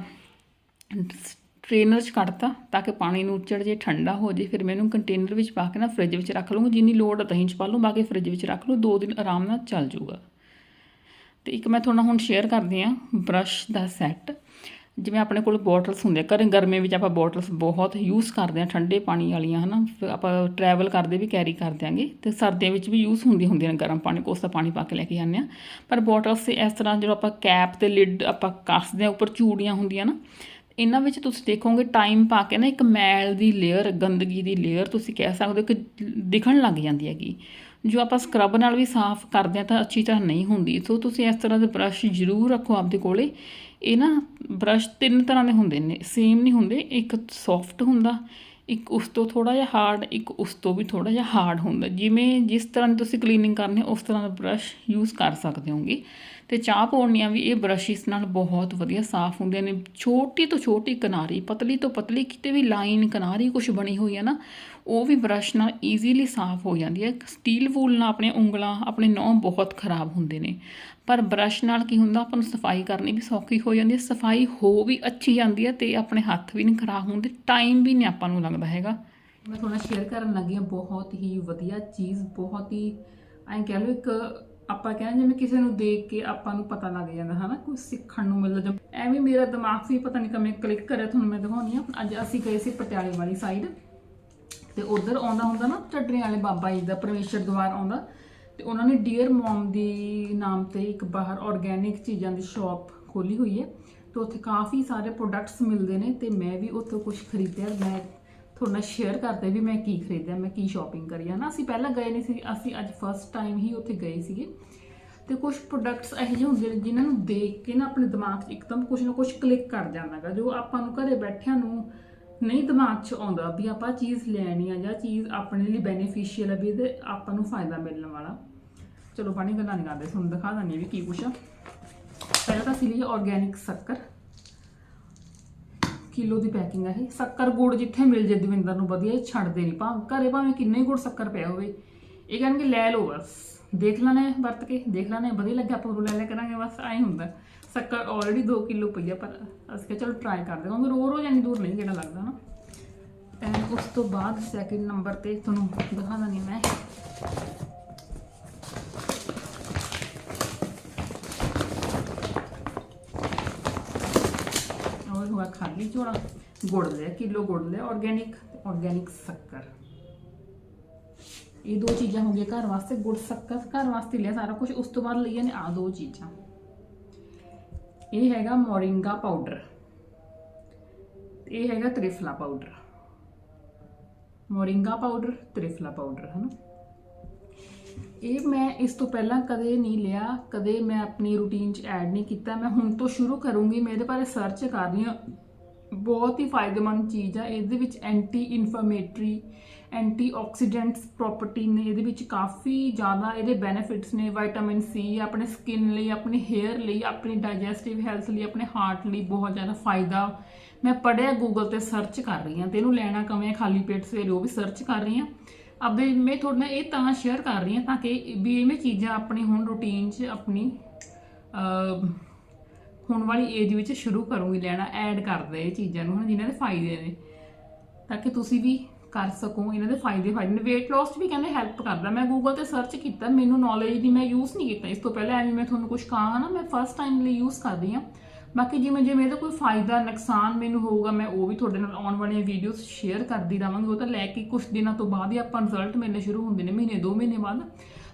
ਟ੍ਰੇਨਰ 'ਚ ਕੱਢਤਾ ਤਾਂ ਕਿ ਪਾਣੀ ਨੂੰ ਉੱਚੜ ਜੇ, ਠੰਡਾ ਹੋ ਜੇ। ਫਿਰ ਮੈਂ ਇਹਨੂੰ ਕੰਟੇਨਰ ਵਿੱਚ ਪਾ ਕੇ ਨਾ ਫ੍ਰਿਜ ਵਿੱਚ ਰੱਖ ਲਵਾਂਗੀ ਜਿੰਨੀ ਲੋੜ ਹੈ ਦਹੀਂ 'ਚ ਪਾ ਲਵਾਂ ਬਾਕੀ ਫ੍ਰਿਜ ਵਿੱਚ ਰੱਖ ਲਓ ਦੋ ਦਿਨ ਆਰਾਮ ਨਾਲ ਚੱਲ ਜੂਗਾ। ਤੇ ਇੱਕ ਮੈਂ ਤੁਹਾਨੂੰ ਹੁਣ ਸ਼ੇਅਰ ਕਰਦੀ ਆ ਬ੍ਰਸ਼ ਦਾ ਸੈੱਟ ਜਿਵੇਂ ਆਪਣੇ ਕੋਲ ਬੋਟਲਸ ਹੁੰਦੇ ਆ, ਘਰੇ ਗਰਮੀ ਵਿੱਚ ਆਪਾਂ ਬੋਟਲਸ ਬਹੁਤ ਯੂਜ਼ ਕਰਦੇ ਆ ਠੰਡੇ ਪਾਣੀ ਵਾਲੀਆਂ, ਹਨਾ, ਫਿਰ ਆਪਾਂ ਟਰੈਵਲ ਕਰਦੇ ਵੀ ਕੈਰੀ ਕਰ ਦਿਆਂਗੇ ਤੇ ਸਰਦੀਆਂ ਵਿੱਚ ਵੀ ਯੂਜ਼ ਹੁੰਦੀਆਂ ਹੁੰਦੀਆਂ ਨੇ ਗਰਮ ਪਾਣੀ ਕੋਸਾ ਪਾਣੀ ਪਾ ਕੇ ਲੈ ਕੇ ਜਾਂਦੇ ਆ ਪਰ ਬੋਟਲਸ ਇਸ ਤਰ੍ਹਾਂ ਜਦੋਂ ਆਪਾਂ ਕੈਪ ਤੇ ਲਿਡ ਆਪਾਂ ਕੱਸਦੇ ਆ ਉੱਪਰ ਚੂੜੀਆਂ ਹੁੰਦੀਆਂ ਨਾ, ਇਹਨਾਂ ਵਿੱਚ ਤੁਸੀਂ ਦੇਖੋਗੇ ਟਾਈਮ ਪਾ ਕੇ ਨਾ ਇੱਕ ਮੈਲ ਦੀ ਲੇਅਰ ਗੰਦਗੀ ਦੀ ਲੇਅਰ ਤੁਸੀਂ ਕਹਿ ਸਕਦੇ ਹੋ ਕਿ ਦਿਖਣ ਲੱਗ ਜਾਂਦੀ ਹੈਗੀ। ਜੋ ਆਪਾਂ ਸਕਰਬ ਨਾਲ ਵੀ ਸਾਫ਼ ਕਰਦੇ ਆ ਤਾਂ ਅੱਛੀ ਤਰ੍ਹਾਂ ਨਹੀਂ ਹੁੰਦੀ। ਸੋ ਤੁਸੀਂ ਇਸ ਤਰ੍ਹਾਂ ਦੇ ਬ੍ਰਸ਼ ਜ਼ਰੂਰ ਰੱਖੋ ਆਪਦੇ ਕੋਲੇ। ਇਹ ਨਾ ਬ੍ਰਸ਼ ਤਿੰਨ ਤਰ੍ਹਾਂ ਦੇ ਹੁੰਦੇ ਨੇ ਸੇਮ ਨਹੀਂ ਹੁੰਦੇ, ਇੱਕ ਸੌਫਟ ਹੁੰਦਾ, ਇੱਕ ਉਸ ਤੋਂ ਥੋੜਾ ਜਿਹਾ ਹਾਰਡ ਇੱਕ ਉਸ ਤੋਂ ਵੀ ਥੋੜਾ ਜਿਹਾ ਹਾਰਡ ਹੁੰਦਾ। ਜਿਵੇਂ ਜਿਸ ਤਰ੍ਹਾਂ ਦੀ ਤੁਸੀਂ ਕਲੀਨਿੰਗ ਕਰਨੀ, ਉਸ ਤਰ੍ਹਾਂ ਦਾ ਬ੍ਰਸ਼ ਯੂਜ਼ ਕਰ ਸਕਦੇ ਹੋਗੇ। ਤੇ ਚਾਹ ਪਾਉਣੀਆਂ ਵੀ ਇਹ ਬ੍ਰਸ਼ਿਸ ਨਾਲ ਬਹੁਤ ਵਧੀਆ ਸਾਫ਼ ਹੁੰਦੇ ਨੇ। ਛੋਟੀ ਤੋਂ ਛੋਟੀ ਕਿਨਾਰੀ, ਪਤਲੀ ਤੋਂ ਪਤਲੀ ਕਿਤੇ ਵੀ ਲਾਈਨ ਕਿਨਾਰੀ ਕੁਝ ਬਣੀ ਹੋਈ ਹੈ ਨਾ, ਉਹ ਵੀ ਬ੍ਰਸ਼ ਨਾਲ ਈਜ਼ੀਲੀ ਸਾਫ਼ ਹੋ ਜਾਂਦੀ ਹੈ। ਸਟੀਲ ਵੂਲ ਨਾਲ ਆਪਣੇ ਉਂਗਲਾਂ, ਆਪਣੇ ਨਹੁੰ ਬਹੁਤ ਖਰਾਬ ਹੁੰਦੇ ਨੇ। ਪਰ ਬ੍ਰਸ਼ ਨਾਲ ਕੀ ਹੁੰਦਾ, ਆਪਾਂ ਨੂੰ ਸਫ਼ਾਈ ਕਰਨੀ ਵੀ ਸੌਖੀ ਹੋ ਜਾਂਦੀ ਹੈ। ਸਫ਼ਾਈ ਹੋ ਵੀ ਅੱਛੀ ਜਾਂਦੀ ਹੈ ਤੇ ਆਪਣੇ ਹੱਥ ਵੀ ਨਹੀਂ ਖਰਾਬ ਹੁੰਦੇ ਟਾਈਮ ਵੀ ਨਹੀਂ ਆਪਾਂ ਨੂੰ ਲੱਗਦਾ ਹੈਗਾ। ਮੈਂ ਤੁਹਾਨੂੰ ਸ਼ੇਅਰ ਕਰਨ ਲੱਗੀ ਹਾਂ, ਬਹੁਤ ਹੀ ਵਧੀਆ ਚੀਜ਼, ਬਹੁਤ ਹੀ, ਐਂ ਕਹਿ ਲਓ ਇੱਕ ਆਪਾਂ ਕਹਿੰਦੇ ਜਿਵੇਂ ਕਿਸੇ ਨੂੰ ਦੇਖ ਕੇ ਆਪਾਂ ਨੂੰ ਪਤਾ ਲੱਗ ਜਾਂਦਾ, ਹਨਾ? ਕੁਝ ਸਿੱਖਣ ਨੂੰ ਮਿਲਦਾ, ਜਦ ਐਵੇਂ ਮੇਰਾ ਦਿਮਾਗ ਵੀ ਪਤਾ ਨਹੀਂ ਕਿਵੇਂ ਕਲਿੱਕ ਕਰਿਆ, ਤੁਹਾਨੂੰ ਮੈਂ ਦਿਖਾਉਣੀ ਆ ਅੱਜ ਅਸੀਂ ਗਏ ਸੀ ਪਟਿਆਲੇ ਵਾਲੀ ਸਾਈਡ ਤੇ ਉਧਰ ਆਉਂਦਾ ਹੁੰਦਾ ਨਾ ਢੱਡਰੇ ਵਾਲੇ ਬਾਬਾ ਜੀ ਦਾ, ਪਰਮੇਸ਼ਰ ਦਵਾਰ ਆਉਂਦਾ, ਤੇ ਉਹਨਾਂ ਨੇ ਡੀਅਰ ਮਮ ਦੀ ਨਾਮ ਤੇ ਇੱਕ ਬਾਹਰ ਆਰਗੇਨਿਕ ਚੀਜ਼ਾਂ ਦੀ ਸ਼ਾਪ ਖੋਲੀ ਹੋਈ ਹੈ, ਤੇ ਉੱਥੇ ਕਾਫੀ ਸਾਰੇ ਪ੍ਰੋਡਕਟਸ ਮਿਲਦੇ ਨੇ, ਤੇ ਮੈਂ ਵੀ ਉੱਥੋਂ ਕੁਝ ਖਰੀਦਿਆ, ਮੈਂ ਤੁਹਾਡੇ ਨਾਲ ਸ਼ੇਅਰ ਕਰਦੇ ਵੀ ਮੈਂ ਕੀ ਖਰੀਦਿਆ, ਮੈਂ ਕੀ ਸ਼ਾਪਿੰਗ ਕਰੀ ਆ ਨਾ। ਅਸੀਂ ਪਹਿਲਾਂ ਗਏ ਨਹੀਂ ਸੀ, ਅਸੀਂ ਅੱਜ ਫਸਟ ਟਾਈਮ ਹੀ ਉੱਥੇ ਗਏ ਸੀਗੇ। ਤੇ ਕੁਝ ਪ੍ਰੋਡਕਟਸ ਇਹੋ ਜਿਹੇ ਹੁੰਦੇ ਨੇ ਜਿਨ੍ਹਾਂ ਨੂੰ ਦੇਖ ਕੇ ਨਾ ਆਪਣੇ ਦਿਮਾਗ 'ਚ ਇੱਕਦਮ ਕੁਝ ਨਾ ਕੁਝ ਕਲਿੱਕ ਕਰ ਜਾਂਦਾਗਾ ਜੋ ਆਪਾਂ ਨੂੰ ਘਰੇ ਬੈਠਿਆਂ ਨੂੰ ਨਹੀਂ ਦਿਮਾਗ 'ਚ ਆਉਂਦਾ ਵੀ ਆਪਾਂ ਚੀਜ਼ ਲੈਣੀ ਆ ਜਾਂ ਚੀਜ਼ ਆਪਣੇ ਲਈ ਬੈਨੀਫੀਸ਼ੀਅਲ ਹੈ ਵੀ ਇਹਦੇ ਆਪਾਂ ਨੂੰ ਫਾਇਦਾ ਮਿਲਣ ਵਾਲਾ। ਚਲੋ ਪਾਣੀ ਗੱਲਾਂ ਨਹੀਂ ਕਰਦੇ, ਤੁਹਾਨੂੰ ਦਿਖਾ ਦਿੰਦੀ ਵੀ ਕੀ ਕੁਛ ਆ। ਪਹਿਲਾਂ ਤਾਂ ਅਸੀਂ ਲਈ ਆਰਗੇਨਿਕ ਸ਼ੱਕਰ। ਕਿਲੋ ਦੀ ਪੈਕਿੰਗ ਆ ਇਹ। ਸ਼ੱਕਰ ਗੁੜ ਜਿੱਥੇ ਮਿਲ ਜੇ ਦਵਿੰਦਰ ਨੂੰ ਵਧੀਆ, ਇਹ ਛੱਡਦੇ ਨਹੀਂ। ਭਾਵੇਂ ਘਰੇ ਭਾਵੇਂ ਕਿੰਨੇ ਹੀ ਗੁੜ ਸ਼ੱਕਰ ਪਿਆ ਹੋਵੇ। ਇਹ ਕਹਿਣਗੇ, ਲੈ ਲਓ ਬਸ। ਦੇਖ ਲੈਣੇ ਵਰਤ ਕੇ, ਦੇਖ ਲੈਣੇ ਵਧੀਆ ਲੱਗਿਆ, ਆਪਾਂ ਲੈ ਲਿਆ ਕਰਾਂਗੇ, ਬਸ ਐਂ ਹੁੰਦਾ। ਸ਼ੱਕਰ ਆਲਰੇਡੀ 2 ਕਿਲੋ ਪਈ ਆ, ਪਰ ਅਸੀਂ ਕਿਹਾ ਚਲੋ ਟਰਾਈ ਕਰਦੇ ਹਾਂ ਰੋ ਰੋ ਜਾਨੀ ਦੂਰ ਨਹੀਂ ਕਿਹੜਾ ਲੱਗਦਾ ਨਾ। ਐਂਡ ਉਸ ਤੋਂ ਬਾਅਦ ਸੈਕਿੰਡ ਨੰਬਰ ਤੇ ਤੁਹਾਨੂੰ ਦਿਖਾ ਨਹੀਂ ਮੈਂ। हुआ खाली चोड़ा गुड़ लिया किलो गुड़ लिया ऑर्गेनिक ऑर्गेनिक शक्कर ਇਹ ਦੋ ਚੀਜ਼ਾਂ ਹੋ ਗਈਆਂ ਘਰ ਵਾਸਤੇ ਗੁੜ ਸ਼ੱਕਰ ਘਰ ਵਾਸਤੇ ਲਿਆ ਸਾਰਾ ਕੁਝ ਉਸ ਤੋਂ ਬਾਅਦ ਲਈਆਂ ਨੇ ਆ ਦੋ ਚੀਜ਼ਾਂ ਇਹ ਹੈਗਾ ਮੋਰਿੰਗਾ ਪਾਊਡਰ ਇਹ ਹੈਗਾ triphala powder moringa powder triphala powder ਹਨਾ ਇਹ ਮੈਂ ਇਸ ਤੋਂ ਪਹਿਲਾਂ ਕਦੇ ਨਹੀਂ ਲਿਆ, ਕਦੇ ਮੈਂ ਆਪਣੀ ਰੂਟੀਨ 'ਚ ਐਡ ਨਹੀਂ ਕੀਤਾ। ਮੈਂ ਹੁਣ ਤੋਂ ਸ਼ੁਰੂ ਕਰੂੰਗੀ, ਮੈਂ ਇਹਦੇ ਬਾਰੇ ਸਰਚ ਕਰ ਰਹੀ ਹਾਂ। ਬਹੁਤ ਹੀ ਫਾਇਦੇਮੰਦ ਚੀਜ਼ ਆ, ਇਹਦੇ ਵਿੱਚ ਐਂਟੀ ਇਨਫਲੇਮੇਟਰੀ ਐਂਟੀਆਕਸੀਡੈਂਟਸ ਪ੍ਰੋਪਰਟੀ ਨੇ ਇਹਦੇ ਵਿੱਚ ਕਾਫੀ ਜ਼ਿਆਦਾ ਇਹਦੇ ਬੈਨੀਫਿਟਸ ਨੇ ਵਿਟਾਮਿਨ ਸੀ ਆਪਣੇ ਸਕਿਨ ਲਈ, ਆਪਣੇ ਹੇਅਰ ਲਈ, ਆਪਣੀ ਡਾਈਜੈਸਟਿਵ ਹੈਲਥ ਲਈ, ਆਪਣੇ ਹਾਰਟ ਲਈ ਬਹੁਤ ਜ਼ਿਆਦਾ ਫਾਇਦਾ। ਮੈਂ ਪੜਿਆ ਗੂਗਲ ਤੇ ਸਰਚ ਕਰ ਰਹੀ ਹਾਂ, ਤੇ ਇਹਨੂੰ ਲੈਣਾ ਕਿਵੇਂ ਖਾਲੀ ਪੇਟ ਸਵੇਰੇ ਉਹ ਵੀ ਸਰਚ ਕਰ ਰਹੀ ਹਾਂ। ਆਪਦੇ ਮੈਂ ਤੁਹਾਡੇ ਨਾਲ ਇਹ ਤਾਂ ਸ਼ੇਅਰ ਕਰ ਰਹੀ ਹਾਂ ਤਾਂ ਕਿ ਵੀ ਇਹ ਮੈਂ ਚੀਜ਼ਾਂ ਆਪਣੀ ਹੁਣ ਰੂਟੀਨ 'ਚ ਆਪਣੀ ਹੁਣ ਵਾਲੀ ਏਜ ਵਿੱਚ ਸ਼ੁਰੂ ਕਰੂੰਗੀ, ਲੈਣਾ ਐਡ ਕਰਦੇ ਇਹ ਚੀਜ਼ਾਂ ਨੂੰ, ਹੁਣ ਜਿਨ੍ਹਾਂ ਦੇ ਫਾਇਦੇ ਨੇ। ਤਾਂ ਕਿ ਤੁਸੀਂ ਵੀ ਕਰ ਸਕੋ, ਇਹਨਾਂ ਦੇ ਫਾਇਦੇ ਫਾਇਦੇ ਨੇ। weight loss 'ਚ ਵੀ ਕਹਿੰਦੇ ਹੈਲਪ ਕਰਦਾ। ਮੈਂ ਗੂਗਲ ਤੇ ਸਰਚ ਕੀਤਾ, ਮੈਨੂੰ ਨੌਲੇਜ ਦੀ ਮੈਂ ਯੂਜ਼ ਨਹੀਂ ਕੀਤਾ। ਇਸ ਤੋਂ ਪਹਿਲਾਂ ਐਵੇਂ ਮੈਂ ਤੁਹਾਨੂੰ ਕੁਝ ਕਹਾਂ ਨਾ, ਮੈਂ ਫਸਟ ਟਾਈਮ ਲਈ ਯੂਜ਼ ਕਰਦੀ ਰਹੀ ਹਾਂ। ਬਾਕੀ ਜਿਵੇਂ ਜਿਵੇਂ ਇਹਦਾ ਕੋਈ ਫਾਇਦਾ, ਨੁਕਸਾਨ ਮੈਨੂੰ ਹੋਊਗਾ, ਮੈਂ ਉਹ ਵੀ ਤੁਹਾਡੇ ਨਾਲ ਆਉਣ ਵਾਲੀਆਂ ਵੀਡੀਓਜ਼ ਸ਼ੇਅਰ ਕਰਦੀ ਰਵਾਂਗੀ ਉਹ ਤਾਂ ਲੈ ਕੇ ਕੁਝ ਦਿਨਾਂ ਤੋਂ ਬਾਅਦ ਹੀ ਆਪਾਂ ਰਿਜ਼ਲਟ ਮਿਲਣੇ ਸ਼ੁਰੂ ਹੁੰਦੇ ਨੇ, ਮਹੀਨੇ, ਦੋ ਮਹੀਨੇ ਬਾਅਦ।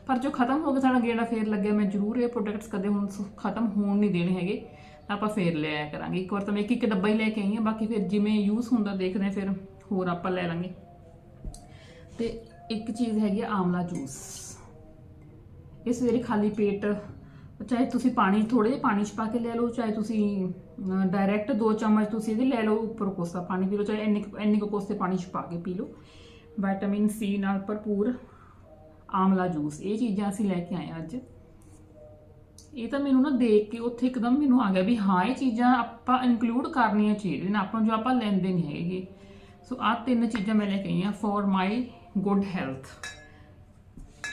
ਪਰ ਜੋ ਖਤਮ ਹੋ ਗਿਆ ਸਾਡਾ ਗੇੜਾ ਫੇਰ ਲੱਗਿਆ, ਮੈਂ ਜ਼ਰੂਰ ਇਹ ਪ੍ਰੋਡਕਟਸ ਕਦੇ ਹੁਣ ਸ- ਖਤਮ ਹੋਣ ਨਹੀਂ ਦੇਣੇ ਹੈਗੇ। ਆਪਾਂ ਫੇਰ ਲੈ ਆਇਆ ਕਰਾਂਗੇ। ਇੱਕ ਵਾਰ ਤਾਂ ਮੈਂ ਇੱਕ ਇੱਕ ਡੱਬਾ ਹੀ ਲੈ ਕੇ ਆਈ ਹਾਂ, ਬਾਕੀ ਫਿਰ ਜਿਵੇਂ ਯੂਜ਼ ਹੁੰਦਾ ਦੇਖਦੇ ਹਾਂ, ਫਿਰ ਹੋਰ ਆਪਾਂ ਲੈ ਲਾਂਗੇ। ਤੇ ਇੱਕ ਚੀਜ਼ ਹੈਗੀ ਆਮਲਾ ਜੂਸ ਇਹ ਸਵੇਰੇ ਖਾਲੀ ਪੇਟ ਚਾਹੇ ਤੁਸੀਂ ਪਾਣੀ ਥੋੜੇ ਜਿਹੇ ਪਾਣੀ ਚ ਪਾ ਕੇ ਲੈ ਲਓ, ਚਾਹੇ ਤੁਸੀਂ ਡਾਇਰੈਕਟ ਦੋ ਚਮਚ ਤੁਸੀਂ ਇਹਦੇ ਲੈ ਲਓ ਉੱਪਰ ਕੋਸਾ ਪਾਣੀ ਪੀ ਲਓ, ਚਾਹੇ ਇੰਨੇ ਇੰਨੇ ਕੁ ਕੋਸੇ ਪਾਣੀ ਚ ਪਾ ਕੇ ਪੀ ਲਓ। ਵਿਟਾਮਿਨ ਸੀ ਨਾਲ ਭਰਪੂਰ ਆਮਲਾ ਜੂਸ, ਇਹ ਚੀਜ਼ਾਂ ਅਸੀਂ ਲੈ ਕੇ ਆਏ ਹਾਂ ਅੱਜ। ਇਹ ਤਾਂ ਮੈਨੂੰ ਨਾ ਦੇਖ ਕੇ ਉੱਥੇ ਇੱਕਦਮ ਮੈਨੂੰ ਆ ਗਿਆ ਵੀ ਹਾਂ, ਇਹ ਚੀਜ਼ਾਂ ਆਪਾਂ ਇਨਕਲੂਡ ਕਰਨੀਆਂ ਚਾਹੀਦੀਆਂ ਨੇ, ਆਪਾਂ ਨੂੰ ਜੋ ਆਪਾਂ ਲੈਂਦੇ ਨਹੀਂ ਹੈਗੇ। ਸੋ ਆਹ ਤਿੰਨ ਚੀਜ਼ਾਂ ਮੈਂ ਲੈ ਕੇ ਆਈ ਹਾਂ ਫॉर ਮਾਈ ਗੁੱਡ ਹੈਲਥ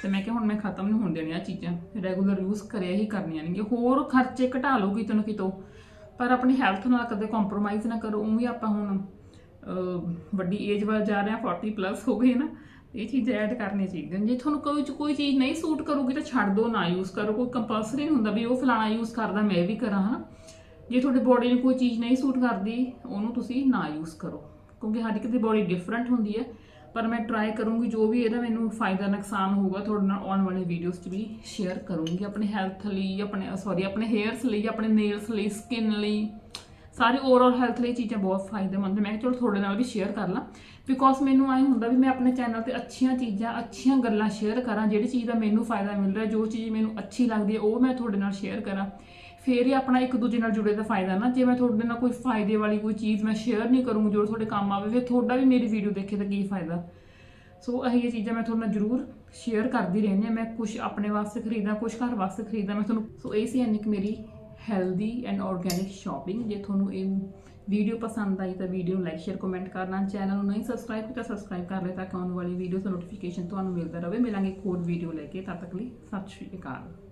ਤੇ ਮੈਂ ਕਿਹਾ ਹੁਣ ਮੈਂ ਖਤਮ ਨਹੀਂ ਹੋਣ ਦੇਣੀਆਂ ਆਹ ਚੀਜ਼ਾਂ ਰੈਗੂਲਰ ਯੂਜ਼ ਕਰਿਆ ਹੀ ਕਰਨੀਆਂ ਨੇ ਹੋਰ ਖਰਚੇ ਘਟਾ ਲਓ ਕਿਤੋਂ ਨਾ ਕਿਤੋਂ, ਪਰ ਆਪਣੀ ਹੈਲਥ ਨਾਲ ਕਦੇ ਕੰਪਰੋਮਾਈਜ਼ ਨਾ ਕਰੋ, ਉਵੇਂ ਆਪਾਂ ਹੁਣ ਵੱਡੀ ਏਜ ਵੱਲ ਜਾ ਰਹੇ ਹਾਂ 40 ਪਲੱਸ ਹੋ ਗਏ ਨਾ, ਇਹ ਚੀਜ਼ਾਂ ਐਡ ਕਰਨੀਆਂ ਚਾਹੀਦੀਆਂ ਜੇ ਤੁਹਾਨੂੰ ਕੋਈ ਕੋਈ ਚੀਜ਼ ਨਹੀਂ ਸੂਟ ਕਰੂਗੀ ਤਾਂ ਛੱਡ ਦਿਓ, ਨਾ ਯੂਜ਼ ਕਰੋ। ਕੋਈ ਕੰਪਲਸਰੀ ਨਹੀਂ ਹੁੰਦਾ ਵੀ ਉਹ ਫਲਾਣਾ ਯੂਜ਼ ਕਰਦਾ, ਮੈਂ ਵੀ ਕਰਾਂ, ਹਨਾ। ਜੇ ਤੁਹਾਡੀ ਬੋਡੀ ਨੂੰ ਕੋਈ ਚੀਜ਼ ਨਹੀਂ ਸੂਟ ਕਰਦੀ, ਉਹਨੂੰ ਤੁਸੀਂ ਨਾ ਯੂਜ਼ ਕਰੋ। ਕਿਉਂਕਿ ਹਰ ਇੱਕ ਦੀ ਬੋਡੀ ਡਿਫਰੈਂਟ ਹੁੰਦੀ ਹੈ। ਪਰ ਮੈਂ ਟਰਾਈ ਕਰੂੰਗੀ, ਜੋ ਵੀ ਇਹਦਾ ਮੈਨੂੰ ਫਾਇਦਾ, ਨੁਕਸਾਨ ਹੋਊਗਾ, ਤੁਹਾਡੇ ਨਾਲ ਆਉਣ ਵਾਲੇ ਵੀਡੀਓਜ਼ 'ਚ ਵੀ ਸ਼ੇਅਰ ਕਰੂੰਗੀ। ਆਪਣੇ ਹੈਲਥ ਲਈ, ਆਪਣੇ ਸੌਰੀ ਆਪਣੇ ਹੇਅਰਸ ਲਈ, ਆਪਣੇ ਨੇਲਸ ਲਈ ਸਕਿਨ ਲਈ, ਸਾਰੇ ਓਵਰਆਲ ਹੈਲਥ ਲਈ ਚੀਜ਼ਾਂ ਬਹੁਤ ਫਾਇਦੇਮੰਦ ਮੈਂ ਚਲੋ ਤੁਹਾਡੇ ਨਾਲ ਵੀ ਸ਼ੇਅਰ ਕਰ ਲਾਂ। ਬਿਕੋਜ਼ ਮੈਨੂੰ ਐਂ ਹੁੰਦਾ ਵੀ ਮੈਂ ਆਪਣੇ ਚੈਨਲ ਤੇ ਅੱਛੀਆਂ ਚੀਜ਼ਾਂ, ਅੱਛੀਆਂ ਗੱਲਾਂ ਸ਼ੇਅਰ ਕਰਾਂ, ਜਿਹੜੀ ਚੀਜ਼ ਦਾ ਮੈਨੂੰ ਫਾਇਦਾ ਮਿਲ ਰਿਹਾ, ਜੋ ਚੀਜ਼ ਮੈਨੂੰ ਅੱਛੀ ਲੱਗਦੀ ਹੈ, ਉਹ ਮੈਂ ਤੁਹਾਡੇ ਨਾਲ ਸ਼ੇਅਰ ਕਰਾਂ। ਫੇਰ ਹੀ ਆਪਣਾ ਇੱਕ ਦੂਜੇ ਨਾਲ ਜੁੜੇ ਦਾ ਫਾਇਦਾ ਨਾ। ਜੇ ਮੈਂ ਤੁਹਾਡੇ ਨਾਲ ਕੋਈ ਫਾਇਦੇ ਵਾਲੀ ਕੋਈ ਚੀਜ਼ ਮੈਂ ਸ਼ੇਅਰ ਨਹੀਂ ਕਰੂੰਗੀ ਜੋ ਤੁਹਾਡੇ ਕੰਮ ਆਵੇ, ਫਿਰ ਤੁਹਾਡਾ ਵੀ ਮੇਰੀ ਵੀਡੀਓ ਦੇਖੇ ਤਾਂ ਕੀ ਫਾਇਦਾ। ਸੋ ਇਹ ਜਿਹੀਆਂ ਚੀਜ਼ਾਂ ਮੈਂ ਤੁਹਾਡੇ ਨਾਲ ਜ਼ਰੂਰ ਸ਼ੇਅਰ ਕਰਦੀ ਰਹਿੰਦੀ ਹਾਂ। ਮੈਂ ਕੁਝ ਆਪਣੇ ਵਾਸਤੇ ਖਰੀਦਾਂ ਕੁਝ ਘਰ ਵਾਸਤੇ ਖਰੀਦਾਂ। ਮੈਂ ਤੁਹਾਨੂੰ ਸੋ ਇਹ ਸੀ ਇੰਨੀ ਕੁ ਮੇਰੀ ਹੈਲਦੀ ਐਂਡ ਆਰਗੈਨਿਕ ਸ਼ਾਪਿੰਗ ਜੇ ਤੁਹਾਨੂੰ ਇਹ ਵੀਡੀਓ ਪਸੰਦ ਆਈ ਤਾਂ ਵੀਡੀਓ ਨੂੰ ਲਾਈਕ ਸ਼ੇਅਰ ਕਮੈਂਟ ਕਰਨਾ। ਚੈਨਲ ਨੂੰ ਨਹੀਂ ਸਬਸਕ੍ਰਾਈਬ ਕੀਤਾ ਸਬਸਕ੍ਰਾਈਬ ਕਰ ਲਿਆ ਤਾਂ ਕਿ ਆਉਣ ਵਾਲੀ ਵੀਡੀਓ ਦਾ ਨੋਟੀਫਿਕੇਸ਼ਨ ਤੁਹਾਨੂੰ ਮਿਲਦਾ ਰਹੇ। ਮਿਲਾਂਗੇ ਇੱਕ ਹੋਰ ਵੀਡੀਓ ਲੈ ਕੇ। ਤਦ ਤੱਕ ਲਈ ਸਤਿ ਸ਼੍ਰੀ ਅਕਾਲ।